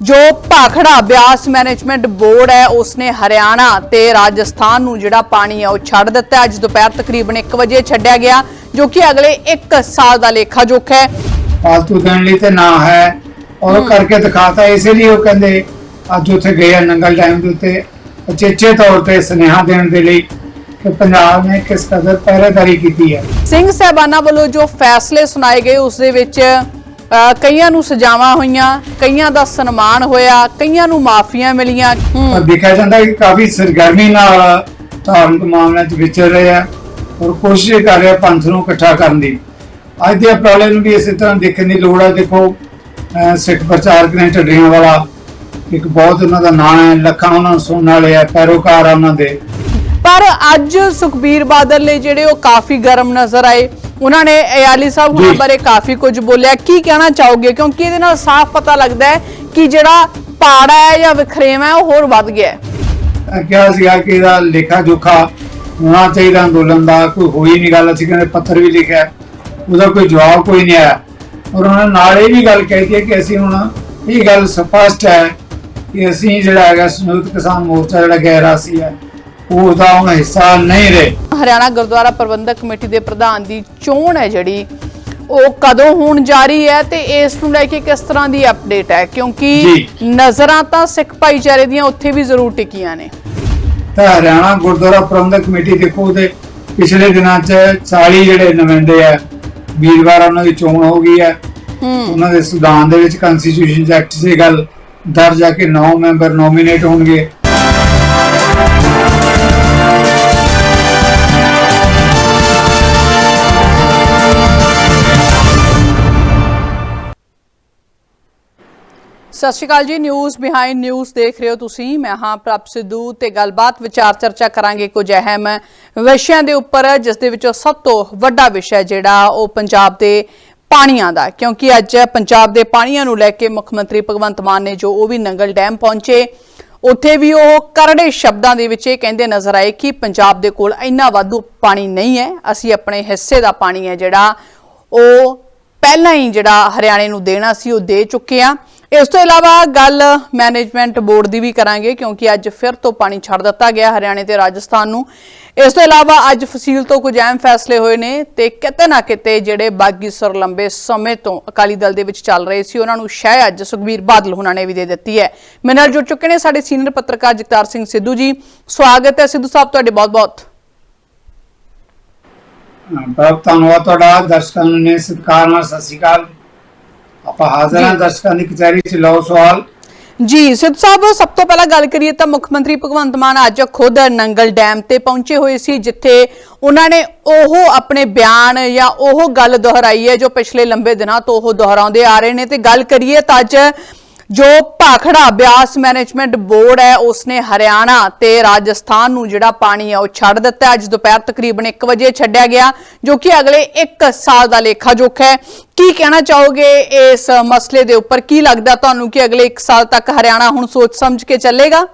ਜੋ Bhakra Beas management board ਹੈ ਉਸਨੇ ਹਰਿਆਣਾ ਤੇ ਰਾਜਸਥਾਨ ਨੂੰ ਜਿਹੜਾ ਪਾਣੀ ਹੈ ਉਹ ਛੱਡ ਦਿੱਤਾ। ਅੱਜ ਦੁਪਹਿਰ ਤਕਰੀਬਨ 1 ਵਜੇ ਛੱਡਿਆ ਗਿਆ ਜੋ ਕਿ ਅਗਲੇ 1 ਸਾਲ ਦਾ ਲੇਖਾ ਜੋਖਾ ਹੈ। ਫਾਲਤੂ ਦੇਣ ਲਈ ਤੇ ਨਾ ਹੈ ਔਰ ਉਹ ਕਰਕੇ ਦਿਖਾਤਾ ਇਸੇ ਲਈ ਉਹ ਕਹਿੰਦੇ ਅੱਜ ਉੱਥੇ ਗਏ ਨੰਗਲ ਡੈਮ ਦੇ ਉੱਤੇ। ਅਚੇਚੇ ਤੌਰ ਤੇ ਸੁਨੇਹਾ ਦੇਣ ਦੇ ਲਈ ਕਿ ਪੰਜਾਬ ਨੇ ਕਿਸ ਕਦਰ ਪਹਿਰੇਦਾਰੀ ਕੀਤੀ ਹੈ। ਸਿੰਘ ਸਾਹਿਬਾਨਾਂ ਵੱਲੋਂ ਜੋ ਫੈਸਲੇ ਸੁਣਾਏ ਗਏ ਉਸ ਦੇ ਵਿੱਚ ਕਈਆਂ ਨੂੰ ਸਜ਼ਾਵਾਂ ਹੋਈਆਂ ਕਈਆਂ ਦਾ ਸਨਮਾਨ ਹੋਇਆ ਕਈਆਂ ਨੂੰ ਮਾਫੀਆਂ ਮਿਲੀਆਂ। ਪਰ ਦੇਖਿਆ ਜਾਂਦਾ ਕਿ ਕਾਫੀ ਸਰਗਰਮੀ ਨਾਲ ਧਾਰਮਿਕ ਮਾਮਲਿਆਂ 'ਚ ਵਿਚਰ ਰਹੇ ਆ ਔਰ ਕੋਸ਼ਿਸ਼ ਕਰ ਰਹੇ ਆ ਪੰਥ ਨੂੰ ਇਕੱਠਾ ਕਰਨ ਦੀ। ਅੱਜ ਦੇ ਉਪਰਾਲੇ ਨੂੰ ਵੀ ਇਸੇ ਤਰ੍ਹਾਂ ਦੇਖਣ ਦੀ ਲੋੜ ਹੈ ਦੇਖੋ ਸਿੱਖ ਪ੍ਰਚਾਰਕ ਨੇ ਢੱਡਰੀਆਂ ਵਾਲਾ ਇੱਕ ਬਹੁਤ ਉਹਨਾਂ ਦਾ ਨਾਂ ਹੈ ਲੱਖਾਂ ਉਹਨਾਂ ਨੂੰ ਸੁਣਨ ਵਾਲੇ ਆ ਪੈਰੋਕਾਰ ਆ ਉਹਨਾਂ ਦੇ। ਪਰ ਅੱਜ ਸੁਖਬੀਰ ਬਾਦਲ ਨੇ ਜਿਹੜੇ ਉਹ ਕਾਫੀ ਗਰਮ ਨਜ਼ਰ ਆਏ। ਉਹਨਾਂ ਨੇ ਅਯਾਲੀ ਸਾਹਿਬ ਹੁਣਾਂ ਜੀ। ਬਾਰੇ ਕਾਫੀ ਕੁਝ ਬੋਲਿਆ। ਕੀ ਕਹਿਣਾ ਚਾਹੋਗੇ? ਕਿਉਂਕਿ ਇਹਦੇ ਨਾਲ ਸਾਫ਼ ਪਤਾ ਲੱਗਦਾ ਹੈ ਕਿ ਜਿਹੜਾ ਪਾੜਾ ਹੈ ਜਾਂ ਵਿਖਰੇਵਾ ਹੈ ਉਹ ਹੋਰ ਵੱਧ ਗਿਆ ਹੈ। ਕਿਹਾ ਸੀਗਾ ਕਿ ਇਹਦਾ ਲੇਖਾ ਜੋਖਾ ਹੋਣਾ ਚਾਹੀਦਾ ਅੰਦੋਲਨ ਦਾ ਕੋਈ ਹੋਈ ਨਹੀਂ ਗੱਲ ਅਸੀਂ ਕਹਿੰਦੇ ਪੱਤਰ ਵੀ ਲਿਖਿਆ ਉਹਦਾ ਕੋਈ ਜਵਾਬ ਕੋਈ ਨਹੀਂ ਆਇਆ। ਔਰ ਉਹਨਾਂ ਨੇ ਨਾਲ ਇਹ ਵੀ ਗੱਲ ਕਹੀ ਹੈ ਕਿ ਅਸੀਂ ਹੁਣ ਇਹ ਗੱਲ ਸਪਸ਼ਟ ਹੈ ਕਿ ਅਸੀਂ ਜਿਹੜਾ ਹੈਗਾ ਸੰਯੁਕਤ ਕਿਸਾਨ ਮੋਰਚਾ ਜਿਹੜਾ ਗੈਰਾਸੀ ਹੈ ਉਹ ਹੁਣ ਹਿੱਸਾ ਨਹੀਂ ਰਹੇ। ਹਰਿਆਣਾ ਗੁਰਦੁਆਰਾ ਪ੍ਰਬੰਧਕ ਕਮੇਟੀ ਦੇ ਪ੍ਰਧਾਨ ਦੀ ਚੋਣ ਹੈ ਜਿਹੜੀ ਉਹ ਕਦੋਂ ਹੋਣ ਜਾ ਰਹੀ ਹੈ ਤੇ ਇਸ ਨੂੰ ਲੈ ਕੇ ਕਿਸ ਤਰ੍ਹਾਂ ਦੀ ਅਪਡੇਟ ਹੈ? ਕਿਉਂਕਿ। ਨਜ਼ਰਾਂ ਤਾਂ ਸਿੱਖ ਭਾਈਚਾਰੇ ਦੀਆਂ ਉੱਥੇ ਵੀ ਜ਼ਰੂਰ ਟਿਕੀਆਂ ਨੇ। ਤਾਂ ਹਰਿਆਣਾ ਗੁਰਦੁਆਰਾ ਪ੍ਰਬੰਧਕ ਕਮੇਟੀ ਦੇਖੋ ਉਹਦੇ ਪਿਛਲੇ ਦਿਨਾਂ 'ਚ 40 ਜਿਹੜੇ ਨੁਮਾਇੰਦੇ ਆ ਵੀਰਵਾਰ ਉਹਨਾਂ ਦੀ ਚੋਣ ਹੋ ਗਈ ਹੈ। ਉਹਨਾਂ ਦੇ ਸੰਵਿਧਾਨ ਦੇ ਵਿੱਚ ਕਨਸਟੀਟਿਊਸ਼ਨ ਐਕਟ ਇਹ ਗੱਲ ਦਰਜ ਆ ਕਿ 9 ਮੈਂਬਰ ਨੋਮੀਨੇਟ ਹੋਣਗੇ। ਸਤਿ ਸ਼੍ਰੀ ਅਕਾਲ ਜੀ। ਨਿਊਜ਼ ਬਿਹਾਈਂਡ ਨਿਊਜ਼ ਦੇਖ ਰਹੇ ਹੋ ਤੁਸੀਂ। ਮੈਂ ਹਾਂ ਪ੍ਰਭ ਸਿੱਧੂ ਤੇ ਗੱਲਬਾਤ, ਵਿਚਾਰ ਚਰਚਾ ਕਰਾਂਗੇ ਕੁਝ ਅਹਿਮ ਵਿਸ਼ਿਆਂ ਦੇ ਉੱਪਰ, ਜਿਸ ਦੇ ਵਿੱਚੋਂ ਸਭ ਤੋਂ ਵੱਡਾ ਵਿਸ਼ਾ ਜਿਹੜਾ ਉਹ ਪੰਜਾਬ ਦੇ ਪਾਣੀਆਂ ਦਾ ਕਿਉਂਕਿ ਅੱਜ ਪੰਜਾਬ ਦੇ ਪਾਣੀਆਂ ਨੂੰ ਲੈ ਕੇ ਮੁੱਖ ਮੰਤਰੀ ਭਗਵੰਤ ਮਾਨ ਨੇ ਜੋ ਉਹ ਵੀ ਨੰਗਲ ਡੈਮ ਪਹੁੰਚੇ, ਉੱਥੇ ਵੀ ਉਹ ਕਰੜੇ ਸ਼ਬਦਾਂ ਦੇ ਵਿੱਚ ਇਹ ਕਹਿੰਦੇ ਨਜ਼ਰ ਆਏ ਕਿ ਪੰਜਾਬ ਦੇ ਕੋਲ ਇੰਨਾ ਵਾਧੂ ਪਾਣੀ ਨਹੀਂ ਹੈ। ਅਸੀਂ ਆਪਣੇ ਹਿੱਸੇ ਦਾ ਪਾਣੀ ਹੈ ਜਿਹੜਾ ਉਹ ਪਹਿਲਾਂ ਹੀ ਜਿਹੜਾ ਹਰਿਆਣੇ ਨੂੰ ਦੇਣਾ ਸੀ, ਉਹ ਦੇ ਚੁੱਕੇ ਆ ਇਸ ਤੋਂ ਇਲਾਵਾ ਗੱਲ ਮੈਨੇਜਮੈਂਟ ਬੋਰਡ ਦੀ ਵੀ ਕਰਾਂਗੇ, ਕਿਉਂਕਿ ਅੱਜ ਫਿਰ ਤੋਂ ਪਾਣੀ ਛੱਡ ਦਿੱਤਾ ਗਿਆ ਹਰਿਆਣੇ ਤੇ ਰਾਜਸਥਾਨ ਨੂੰ। ਇਸ ਤੋਂ ਇਲਾਵਾ ਅੱਜ ਫਸੀਲ ਤੋਂ ਕੁਝ ਅਹਿਮ ਫੈਸਲੇ ਹੋਏ ਨੇ ਤੇ ਕਿਤੇ ਨਾ ਕਿਤੇ ਜਿਹੜੇ ਬਾਗੀ ਸੁਰ ਲੰਬੇ ਸਮੇਂ ਤੋਂ ਅਕਾਲੀ ਦਲ ਦੇ ਵਿੱਚ ਚੱਲ ਰਹੇ ਸੀ, ਉਹਨਾਂ ਨੂੰ ਸ਼ਾਇਦ ਅੱਜ ਸੁਖਬੀਰ ਬਾਦਲ ਹੁਣਾਂ ਨੇ ਵੀ ਦੇ ਦਿੱਤੀ ਹੈ। ਮੇਰੇ ਨਾਲ ਜੁੜ ਚੁੱਕੇ ਨੇ ਸਾਡੇ ਸੀਨੀਅਰ ਪੱਤਰਕਾਰ ਜਗਤਾਰ ਸਿੰਘ ਸਿੱਧੂ ਜੀ। ਸਵਾਗਤ ਹੈ ਸਿੱਧੂ ਸਾਹਿਬ, ਤੁਹਾਡੇ ਬਹੁਤ-ਬਹੁਤ। ਬਹੁਤ ਧੰਨਵਾਦ ਤੁਹਾਡਾ, ਦਰਸ਼ਕਾਂ ਨੇ ਸਤਿਕਾਰ ਨਾਲ ਸਤਿ ਸ਼੍ਰੀ ਅਕਾਲ। ਆਪਾਂ ਹਾਜ਼ਰ ਹਾਂ। ਦਰਸ਼ਕਾਂ ਦੀ ਕਚਹਿਰੀ 'ਚ। ਲਓ ਸਵਾਲ। ਜੀ ਸਿੱਧ ਸਾਹਿਬ ਸਭ ਤੋਂ ਪਹਿਲਾਂ ਗੱਲ ਕਰੀਏ ਤਾਂ ਮੁੱਖ ਮੰਤਰੀ ਭਗਵੰਤ ਮਾਨ ਅੱਜ ਖੁਦ ਨੰਗਲ ਡੈਮ ਤੇ ਪਹੁੰਚੇ ਹੋਏ ਸੀ ਜਿੱਥੇ ਉਹਨਾਂ ਨੇ ਉਹ ਆਪਣੇ ਬਿਆਨ ਜਾਂ ਉਹ ਗੱਲ ਦੁਹਰਾਈ ਹੈ ਜੋ ਪਿਛਲੇ ਲੰਬੇ ਦਿਨਾਂ ਤੋਂ ਉਹ ਦੁਹਰਾਉਂਦੇ ਆ ਰਹੇ ਨੇ। ਤੇ ਗੱਲ ਕਰੀਏ ਤਾਂ ਅੱਜ ਜੋ ਭਾਖੜਾ ਬਿਆਸ ਮੈਨੇਜਮੈਂਟ ਬੋਰਡ ਹੈ, ਉਸਨੇ ਹਰਿਆਣਾ ਤੇ ਰਾਜਸਥਾਨ ਨੂੰ ਜਿਹੜਾ ਪਾਣੀ ਹੈ, ਉਹ ਛੱਡ ਦਿੱਤਾ। ਅੱਜ ਦੁਪਹਿਰ ਤਕਰੀਬਨ 1 ਵਜੇ ਛੱਡਿਆ ਗਿਆ, ਜੋ ਕਿ ਅਗਲੇ 1 ਸਾਲ ਦਾ ਲੇਖਾ ਜੋਖਾ ਹੈ। ਕੀ ਕਹਿਣਾ ਚਾਹੋਗੇ ਇਸ ਮਸਲੇ ਦੇ ਉੱਪਰ? ਕੀ ਲੱਗਦਾ ਤੁਹਾਨੂੰ ਕਿ ਅਗਲੇ 1 ਸਾਲ ਤੱਕ ਹਰਿਆਣਾ ਹੁਣ ਸੋਚ ਸਮਝ ਕੇ ਚੱਲੇਗਾ?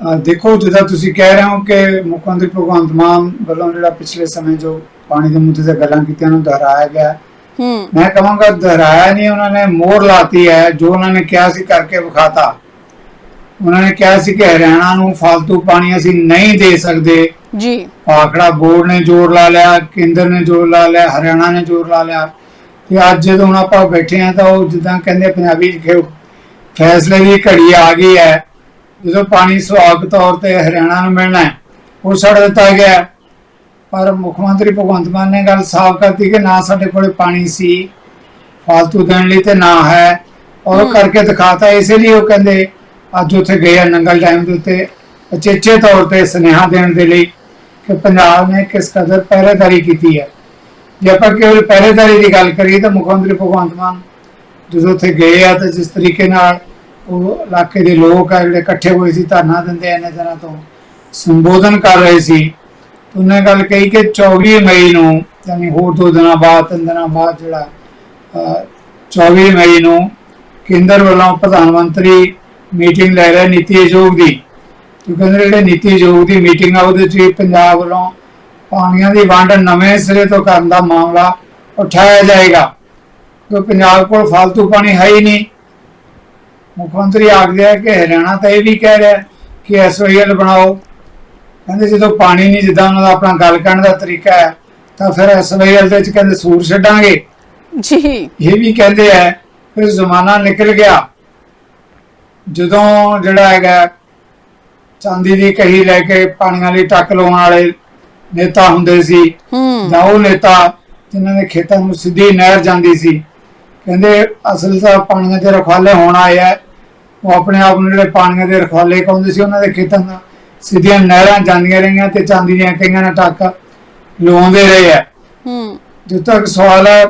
ਦੇਖੋ, ਜਿੱਦਾਂ ਤੁਸੀਂ ਕਹਿ ਰਹੇ ਹੋ ਕਿ ਮੁੱਖ ਮੰਤਰੀ ਭਗਵੰਤ ਮਾਨ ਵੱਲੋਂ ਜਿਹੜਾ ਪਿਛਲੇ ਸਮੇਂ ਜੋ ਪਾਣੀ ਦੇ ਮੁੱਦੇ ਤੇ ਗੱਲਾਂ ਕੀਤੀਆਂ ਨੂੰ ਦੁਹਰਾਇਆ ਗਿਆ। ਹੈ। ਮੈਂ ਕਹਾਂਗਾ ਦੁਹਰਾਇਆ ਨਹੀਂ ਉਹਨਾਂ ਨੇ ਮੋਹਰ ਲਾਤੀ ਹੈ ਜੋ ਉਹਨਾਂ ਨੇ ਕਿਹਾ ਸੀ ਕਰਕੇ ਵਿਖਾਤਾ। ਉਹਨਾਂ ਨੇ ਕਿਹਾ ਸੀ ਕਿ ਹਰਿਆਣਾ ਨੂੰ ਫालतू ਪਾਣੀ ਅਸੀਂ ਨਹੀਂ ਦੇ ਸਕਦੇ। ਜੀ। ਆਖੜਾ ਬੋਰਡ ਨੇ ਜ਼ੋਰ ਲਾ ਲਿਆ ਕੇਂਦਰ ਨੇ ਜ਼ੋਰ ਲਾ ਲਿਆ ਹਰਿਆਣਾ ਨੇ ਜ਼ੋਰ ਲਾ ਲਿਆ। ਤੇ ਅੱਜ ਜਦੋਂ ਹੁਣ ਆਪਾਂ ਬੈਠੇ ਆ ਤਾਂ ਉਹ ਜਿੱਦਾਂ ਕਹਿੰਦੇ ਪੰਜਾਬੀ ਚ ਫੈਸਲੇ ਦੀ ਘੜੀ ਆ ਗਈ ਹੈ। ਜਦੋਂ ਪਾਣੀ ਸੁਹਾਗ ਤੌਰ ਤੇ ਹਰਿਆਣਾ ਨੂੰ ਮਿਲਣਾ ਹੈ ਉਹ ਛੱਡ ਦਿੱਤਾ ਗਿਆ। ਪਰ ਮੁੱਖ ਮੰਤਰੀ ਭਗਵੰਤ ਮਾਨ ਨੇ ਗੱਲ ਸਾਫ਼ ਕਰਤੀ ਕਿ ਨਾ ਸਾਡੇ ਕੋਲੇ ਪਾਣੀ ਸੀ ਫालतू ਦੇਣ ਲਈ ਤੇ ਨਾ ਹੈ। ਔਰ ਉਹ ਕਰਕੇ ਦਿਖਾਤਾ ਇਸੇ ਲਈ ਉਹ ਕਹਿੰਦੇ ਅੱਜ ਉੱਥੇ ਗਏ ਆ ਨੰਗਲ ਡੈਮ ਦੇ ਉੱਤੇ ਅਚੇਚੇ ਤੌਰ ਤੇ ਸੁਨੇਹਾ ਦੇਣ ਦੇ ਲਈ ਕਿ ਪੰਜਾਬ ਨੇ ਕਿਸ ਕਦਰ ਪਹਿਰੇਦਾਰੀ ਕੀਤੀ ਹੈ। ਜੇ ਆਪਾਂ ਕੇਵਲ ਪਹਿਰੇਦਾਰੀ ਦੀ ਗੱਲ ਕਰੀਏ ਤਾਂ ਮੁੱਖ ਮੰਤਰੀ ਭਗਵੰਤ ਮਾਨ ਜਦੋਂ ਉੱਥੇ ਗਏ ਆ ਤਾਂ ਜਿਸ ਤਰੀਕੇ ਨਾਲ ਉਹ ਇਲਾਕੇ ਦੇ ਲੋਕ ਆ ਜਿਹੜੇ ਇਕੱਠੇ ਹੋਏ ਸੀ ਧਰਨਾ ਦਿੰਦੇ ਇੰਨੇ ਦਿਨਾਂ ਤੋਂ ਸੰਬੋਧਨ ਕਰ ਰਹੇ ਸੀ। ਉਹਨੇ ਗੱਲ ਕਹੀ ਕਿ 24 ਮਈ ਨੂੰ ਯਾਨੀ ਹੋਰ ਦੋ ਦਿਨਾਂ ਬਾਅਦ ਤਿੰਨ ਦਿਨਾਂ ਬਾਅਦ ਜਿਹੜਾ ਅਹ, 24 ਮਈ ਨੂੰ ਕੇਂਦਰ ਵੱਲੋਂ ਪ੍ਰਧਾਨ ਮੰਤਰੀ ਮੀਟਿੰਗ ਲੈ ਰਿਹਾ ਨੀਤੀ ਆਯੋਗ ਦੀ। ਕਿਉਂਕਿ ਜਿਹੜੇ ਨੀਤੀ ਆਯੋਗ ਦੀ ਮੀਟਿੰਗ ਆ ਉਹਦੇ 'ਚ ਵੀ ਪੰਜਾਬ ਵੱਲੋਂ ਪਾਣੀਆਂ ਦੀ ਵੰਡ ਨਵੇਂ ਸਿਰੇ ਤੋਂ ਕਰਨ ਦਾ ਮਾਮਲਾ ਉਠਾਇਆ ਜਾਏਗਾ। ਕਿ ਪੰਜਾਬ ਕੋਲ ਫालतू ਪਾਣੀ ਹੈ ਹੀ ਨਹੀਂ। ਮੁੱਖ ਮੰਤਰੀ ਆਖਦੇ ਆ ਕਿ ਹਰਿਆਣਾ ਤਾਂ ਇਹ ਵੀ ਕਹਿ ਰਿਹਾ ਕਿ ਐਸਓਐਲ ਬਣਾਓ ਕਹਿੰਦੇ ਜਦੋਂ ਪਾਣੀ ਨਹੀਂ ਜਿੱਦਾਂ ਉਹਨਾਂ ਦਾ ਆਪਣਾ ਗੱਲ ਕਰਨ ਦਾ ਤਰੀਕਾ ਹੈ ਤਾਂ ਫਿਰ ਐਸਓਐਲ ਦੇ ਵਿੱਚ ਕਹਿੰਦੇ ਸੂਰ ਛੱਡਾਂਗੇ। ਜੀ। ਇਹ ਵੀ ਕਹਿੰਦੇ ਆ ਕਿ ਜ਼ਮਾਨਾ ਨਿਕਲ ਗਿਆ। ਜਦੋਂ ਜਿਹੜਾ ਹੈਗਾ ਚਾਂਦੀ ਦੀ ਕਹੀ ਲੈ ਕੇ ਪਾਣੀਆਂ ਲਈ ਟੱਕ ਲਾਉਣ ਵਾਲੇ ਨੇਤਾ ਹੁੰਦੇ ਸੀ ਹੂੰ। ਜਾਂ ਉਹ ਨੇਤਾ ਜਿਨ੍ਹਾਂ ਦੇ ਖੇਤਾਂ ਨੂੰ ਸਿੱਧੀ ਨਹਿਰ ਜਾਂਦੀ ਸੀ ਕਹਿੰਦੇ ਅਸਲ ਤਾਂ ਪਾਣੀਆਂ ਦੇ ਰਖਵਾਲੇ ਹੋਣ ਆਏ ਆ ਉਹ ਆਪਣੇ ਆਪ ਨੂੰ ਜਿਹੜੇ ਪਾਣੀਆਂ ਦੇ ਰਖਵਾਲੇ ਕਹਿੰਦੇ ਸੀ ਉਹਨਾਂ ਦੇ ਖੇਤਾਂ ਦਾ ਸਿੱਧੀਆਂ ਨਹਿਰਾਂ ਜਾਂਦੀਆਂ ਰਹੀਆਂ ਤੇ ਚਾਂਦੀ ਦੀਆਂ ਕਈਆਂ ਨੇ ਟੱਕ ਲਵਾਉਂਦੇ ਰਹੇ ਆ। ਹੂੰ। ਜਿੱਥੇ ਤੱਕ ਸਵਾਲ ਹੈ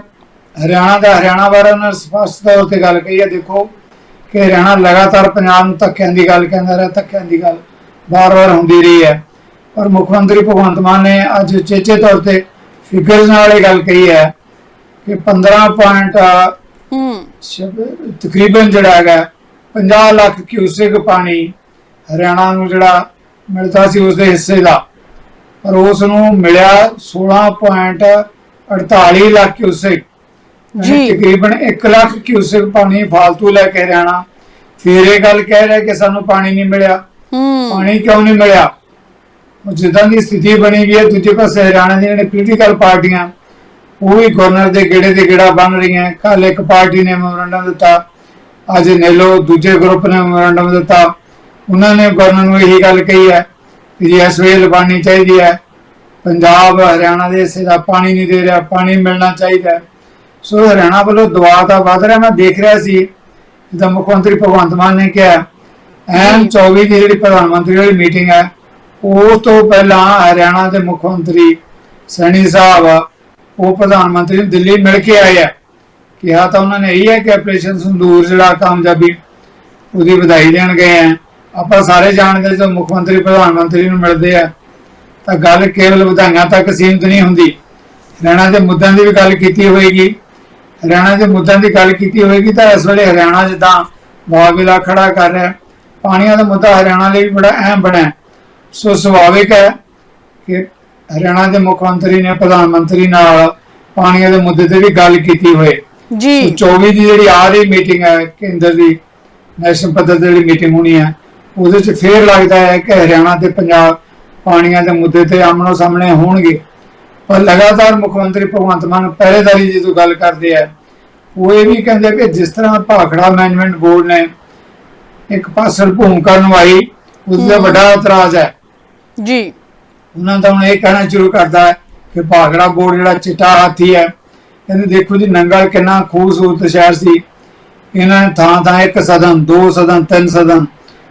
ਹਰਿਆਣਾ ਦਾ ਹਰਿਆਣਾ ਬਾਰੇ ਉਹਨਾਂ ਨੇ ਸਪਸ਼ਟ ਤੌਰ ਤੇ ਗੱਲ ਕਹੀ ਹੈ ਦੇਖੋ ਕਿ ਹਰਿਆਣਾ ਲਗਾਤਾਰ ਪੰਜਾਬ ਨੂੰ ਧੱਕਿਆਂ ਦੀ ਗੱਲ ਕਹਿੰਦਾ ਰਿਹਾ ਧੱਕਿਆਂ ਦੀ ਗੱਲ ਬਾਰ-ਬਾਰ ਹੁੰਦੀ ਰਹੀ ਹੈ। ਪਰ ਮੁੱਖ ਮੰਤਰੀ ਭਗਵੰਤ ਮਾਨ ਨੇ ਅੱਜ ਚੇਚੇ ਤੌਰ ਤੇ ਫਿਗਰਸ ਨਾਲ ਇਹ ਗੱਲ ਕਹੀ ਹੈ ਕਿ 15 ਪੁਆਇੰਟ ਹੂੰ। ਤਕਰੀਬਨ ਜਿਹੜਾ ਹੈਗਾ 50 ਲੱਖ ਕਿਊਸੈਕ ਪਾਣੀ ਹਰਿਆਣਾ ਨੂੰ ਜਿਹੜਾ ਮਿਲਦਾ ਸੀ ਉਸ ਦੇ ਹਿੱਸੇ ਦਾ। ਪਰ ਉਸ ਨੂੰ ਮਿਲਿਆ 16.48 ਲੱਖ ਕਿਊਸੈਕ ਜੀ। ਤਕਰੀਬਨ 1 ਲੱਖ ਕਿਊਸੈਕ ਪਾਣੀ ਫालतू ਲੈ ਕੇ ਹਰਿਆਣਾ ਫਿਰ ਇਹ ਗੱਲ ਕਹਿ ਰਿਹਾ ਕਿ ਸਾਨੂੰ ਪਾਣੀ ਨਹੀਂ ਮਿਲਿਆ। ਹੂੰ। ਪਾਣੀ ਕਿਉਂ ਨਹੀਂ ਮਿਲਿਆ? ਉਹ ਜਿੱਦਾਂ ਦੀ ਸਥਿਤੀ ਬਣੀ ਵੀ ਹੈ ਦੂਜੇ ਪਾਸੇ ਹਰਿਆਣਾ ਦੀਆਂ ਜਿਹੜੇ ਪੋਲੀਟੀਕਲ ਪਾਰਟੀਆਂ ਉਹ ਵੀ ਗਵਰਨਰ ਦੇ ਗੇੜੇ ਤੇ ਗੇੜਾ ਬਣ ਰਹੀਆਂ ਕੱਲ ਇੱਕ ਪਾਰਟੀ ਨੇ ਮੈਮੋਰੰਡਮ ਦਿੱਤਾ ਅੱਜ ਨੇਲੋ ਦੂਜੇ ਗਰੁੱਪ ਨੇ ਮੈਮੋਰੰਡਮ ਦਿੱਤਾ। ਉਹਨਾਂ ਨੇ ਗਵਰਨਰ ਨੂੰ ਇਹੀ ਗੱਲ ਕਹੀ ਹੈ ਕਿ ਜੀ ਇਸ ਵੇਲੇ ਬਣਨੀ ਚਾਹੀਦੀ ਹੈ। ਪੰਜਾਬ ਹਰਿਆਣਾ ਦੇ ਹਿੱਸੇ ਦਾ ਪਾਣੀ ਨਹੀਂ ਦੇ ਰਿਹਾ ਪਾਣੀ ਮਿਲਣਾ ਚਾਹੀਦਾ। ਸੋ ਹਰਿਆਣਾ ਵੱਲੋਂ ਦਬਾਅ ਤਾਂ ਵਧ ਰਿਹਾ ਮੈਂ ਦੇਖ ਰਿਹਾ ਸੀ ਜਿੱਦਾਂ ਮੁੱਖ ਮੰਤਰੀ ਭਗਵੰਤ ਮਾਨ ਨੇ ਕਿਹਾ ਐਨ 24 ਦੀ ਜਿਹੜੀ ਪ੍ਰਧਾਨ ਮੰਤਰੀ ਵਾਲੀ ਮੀਟਿੰਗ ਹੈ ਉਸ ਤੋਂ ਪਹਿਲਾਂ ਹਰਿਆਣਾ ਦੇ ਮੁੱਖ ਮੰਤਰੀ ਸੈਣੀ ਸਾਹਿਬ ਉਹ ਪ੍ਰਧਾਨ ਮੰਤਰੀ ਨੂੰ ਦਿੱਲੀ ਮਿਲ ਕੇ ਆਏ ਆ ਕਿਹਾ ਤਾਂ ਉਹਨਾਂ ਨੇ ਇਹੀ ਹੈ ਕਿ ਆਪਰੇਸ਼ਨ ਸੰਦੂਰ ਜਿਹੜਾ ਕਾਮਯਾਬੀ ਉਹਦੀ ਵਧਾਈ ਦੇਣ ਗਏ ਆ ਆਪਾਂ ਸਾਰੇ ਜਾਣਦੇ ਜਦੋਂ ਮੁੱਖ ਮੰਤਰੀ ਪ੍ਰਧਾਨ ਮੰਤਰੀ ਨੂੰ ਮਿਲਦੇ ਆ ਤਾਂ ਗੱਲ ਕੇਵਲ ਵਧਾਈਆਂ ਤੱਕ ਸੀਮਿਤ ਨਹੀਂ ਹੁੰਦੀ। ਹਰਿਆਣਾ ਦੇ ਮੁੱਦਿਆਂ ਦੀ ਵੀ ਗੱਲ ਕੀਤੀ ਹੋਏਗੀ। ਹਰਿਆਣਾ ਦੇ ਮੁੱਦਿਆਂ ਦੀ ਗੱਲ ਕੀਤੀ ਹੋਏਗੀ ਤਾਂ ਇਸ ਵੇਲੇ ਹਰਿਆਣਾ ਜਿੱਦਾਂ ਵਾਗਿਲਾ ਖੜਾ ਕਰ ਰਿਹਾ। ਪਾਣੀਆਂ ਦਾ ਮੁੱਦਾ ਹਰਿਆਣਾ ਲਈ ਵੀ ਬੜਾ ਅਹਿਮ ਬਣਿਆ। ਸੋ ਸੁਭਾਵਿਕ ਹੈ ਕਿ ਹਰਿਆਣਾ ਦੇ ਮੁੱਖ ਮੰਤਰੀ ਨੇ ਪ੍ਰਧਾਨ ਮੰਤਰੀ ਨਾਲ ਪਾਣੀਆਂ ਦੇ ਮੁੱਦੇ ਤੇ ਵੀ ਗੱਲ ਕੀਤੀ ਹੋਏ। ਜੀ। 24 ਦੀ ਜਿਹੜੀ ਆ ਰਹੀ ਮੀਟਿੰਗ ਹੈ ਕੇਂਦਰ ਦੀ ਨੈਸ਼ਨਲ ਪੱਧਰ ਤੇ ਜਿਹੜੀ ਮੀਟਿੰਗ ਹੋਣੀ ਹੈ ਉਹਦੇ ਚ ਫੇਰ ਲੱਗਦਾ ਹੈ ਕਿ ਹਰਿਆਣਾ ਤੇ ਪੰਜਾਬ ਪਾਣੀਆਂ ਦੇ ਮੁੱਦੇ ਤੇ ਆਮਣੋ ਸਾਹਮਣੇ ਹੋਣਗੇ। ਪਰ ਲਗਾਤਾਰ ਮੁੱਖ ਮੰਤਰੀ ਭਗਵੰਤ ਮਾਨ ਪਹਿਰੇਦਾਰੀ ਜਦੋਂ ਗੱਲ ਕਰਦੇ ਆ ਉਹ ਇਹ ਵੀ ਕਹਿੰਦੇ ਕਿ ਜਿਸ ਤਰ੍ਹਾਂ ਭਾਖੜਾ ਮੈਨੇਜਮੈਂਟ ਬੋਰਡ ਨੇ ਇੱਕ ਪਾਸਲ ਭੂਮਿਕਾ ਨਿਭਾਈ ਉਸ ਦਾ ਵੱਡਾ ਇਤਰਾਜ਼ ਹੈ। ਜੀ। ਉਹਨਾਂ ਦਾ ਹੁਣ ਇਹ ਕਹਿਣਾ ਸ਼ੁਰੂ ਕਰਦਾ ਹੈ ਕਿ ਭਾਗੜਾ ਬੋਰਡ ਜਿਹੜਾ ਚਿੱਟਾ ਹਾਥੀ ਹੈ ਕਹਿੰਦੇ ਦੇਖੋ ਜੀ ਨੰਗਲ ਕਿੰਨਾ ਖੂਬਸੂਰਤ ਸ਼ਹਿਰ ਸੀ। ਇਹਨਾਂ ਨੇ ਥਾਂ ਥਾਂ ਇੱਕ ਸਦਨ ਦੋ ਸਦਨ ਤਿੰਨ ਸਦਨ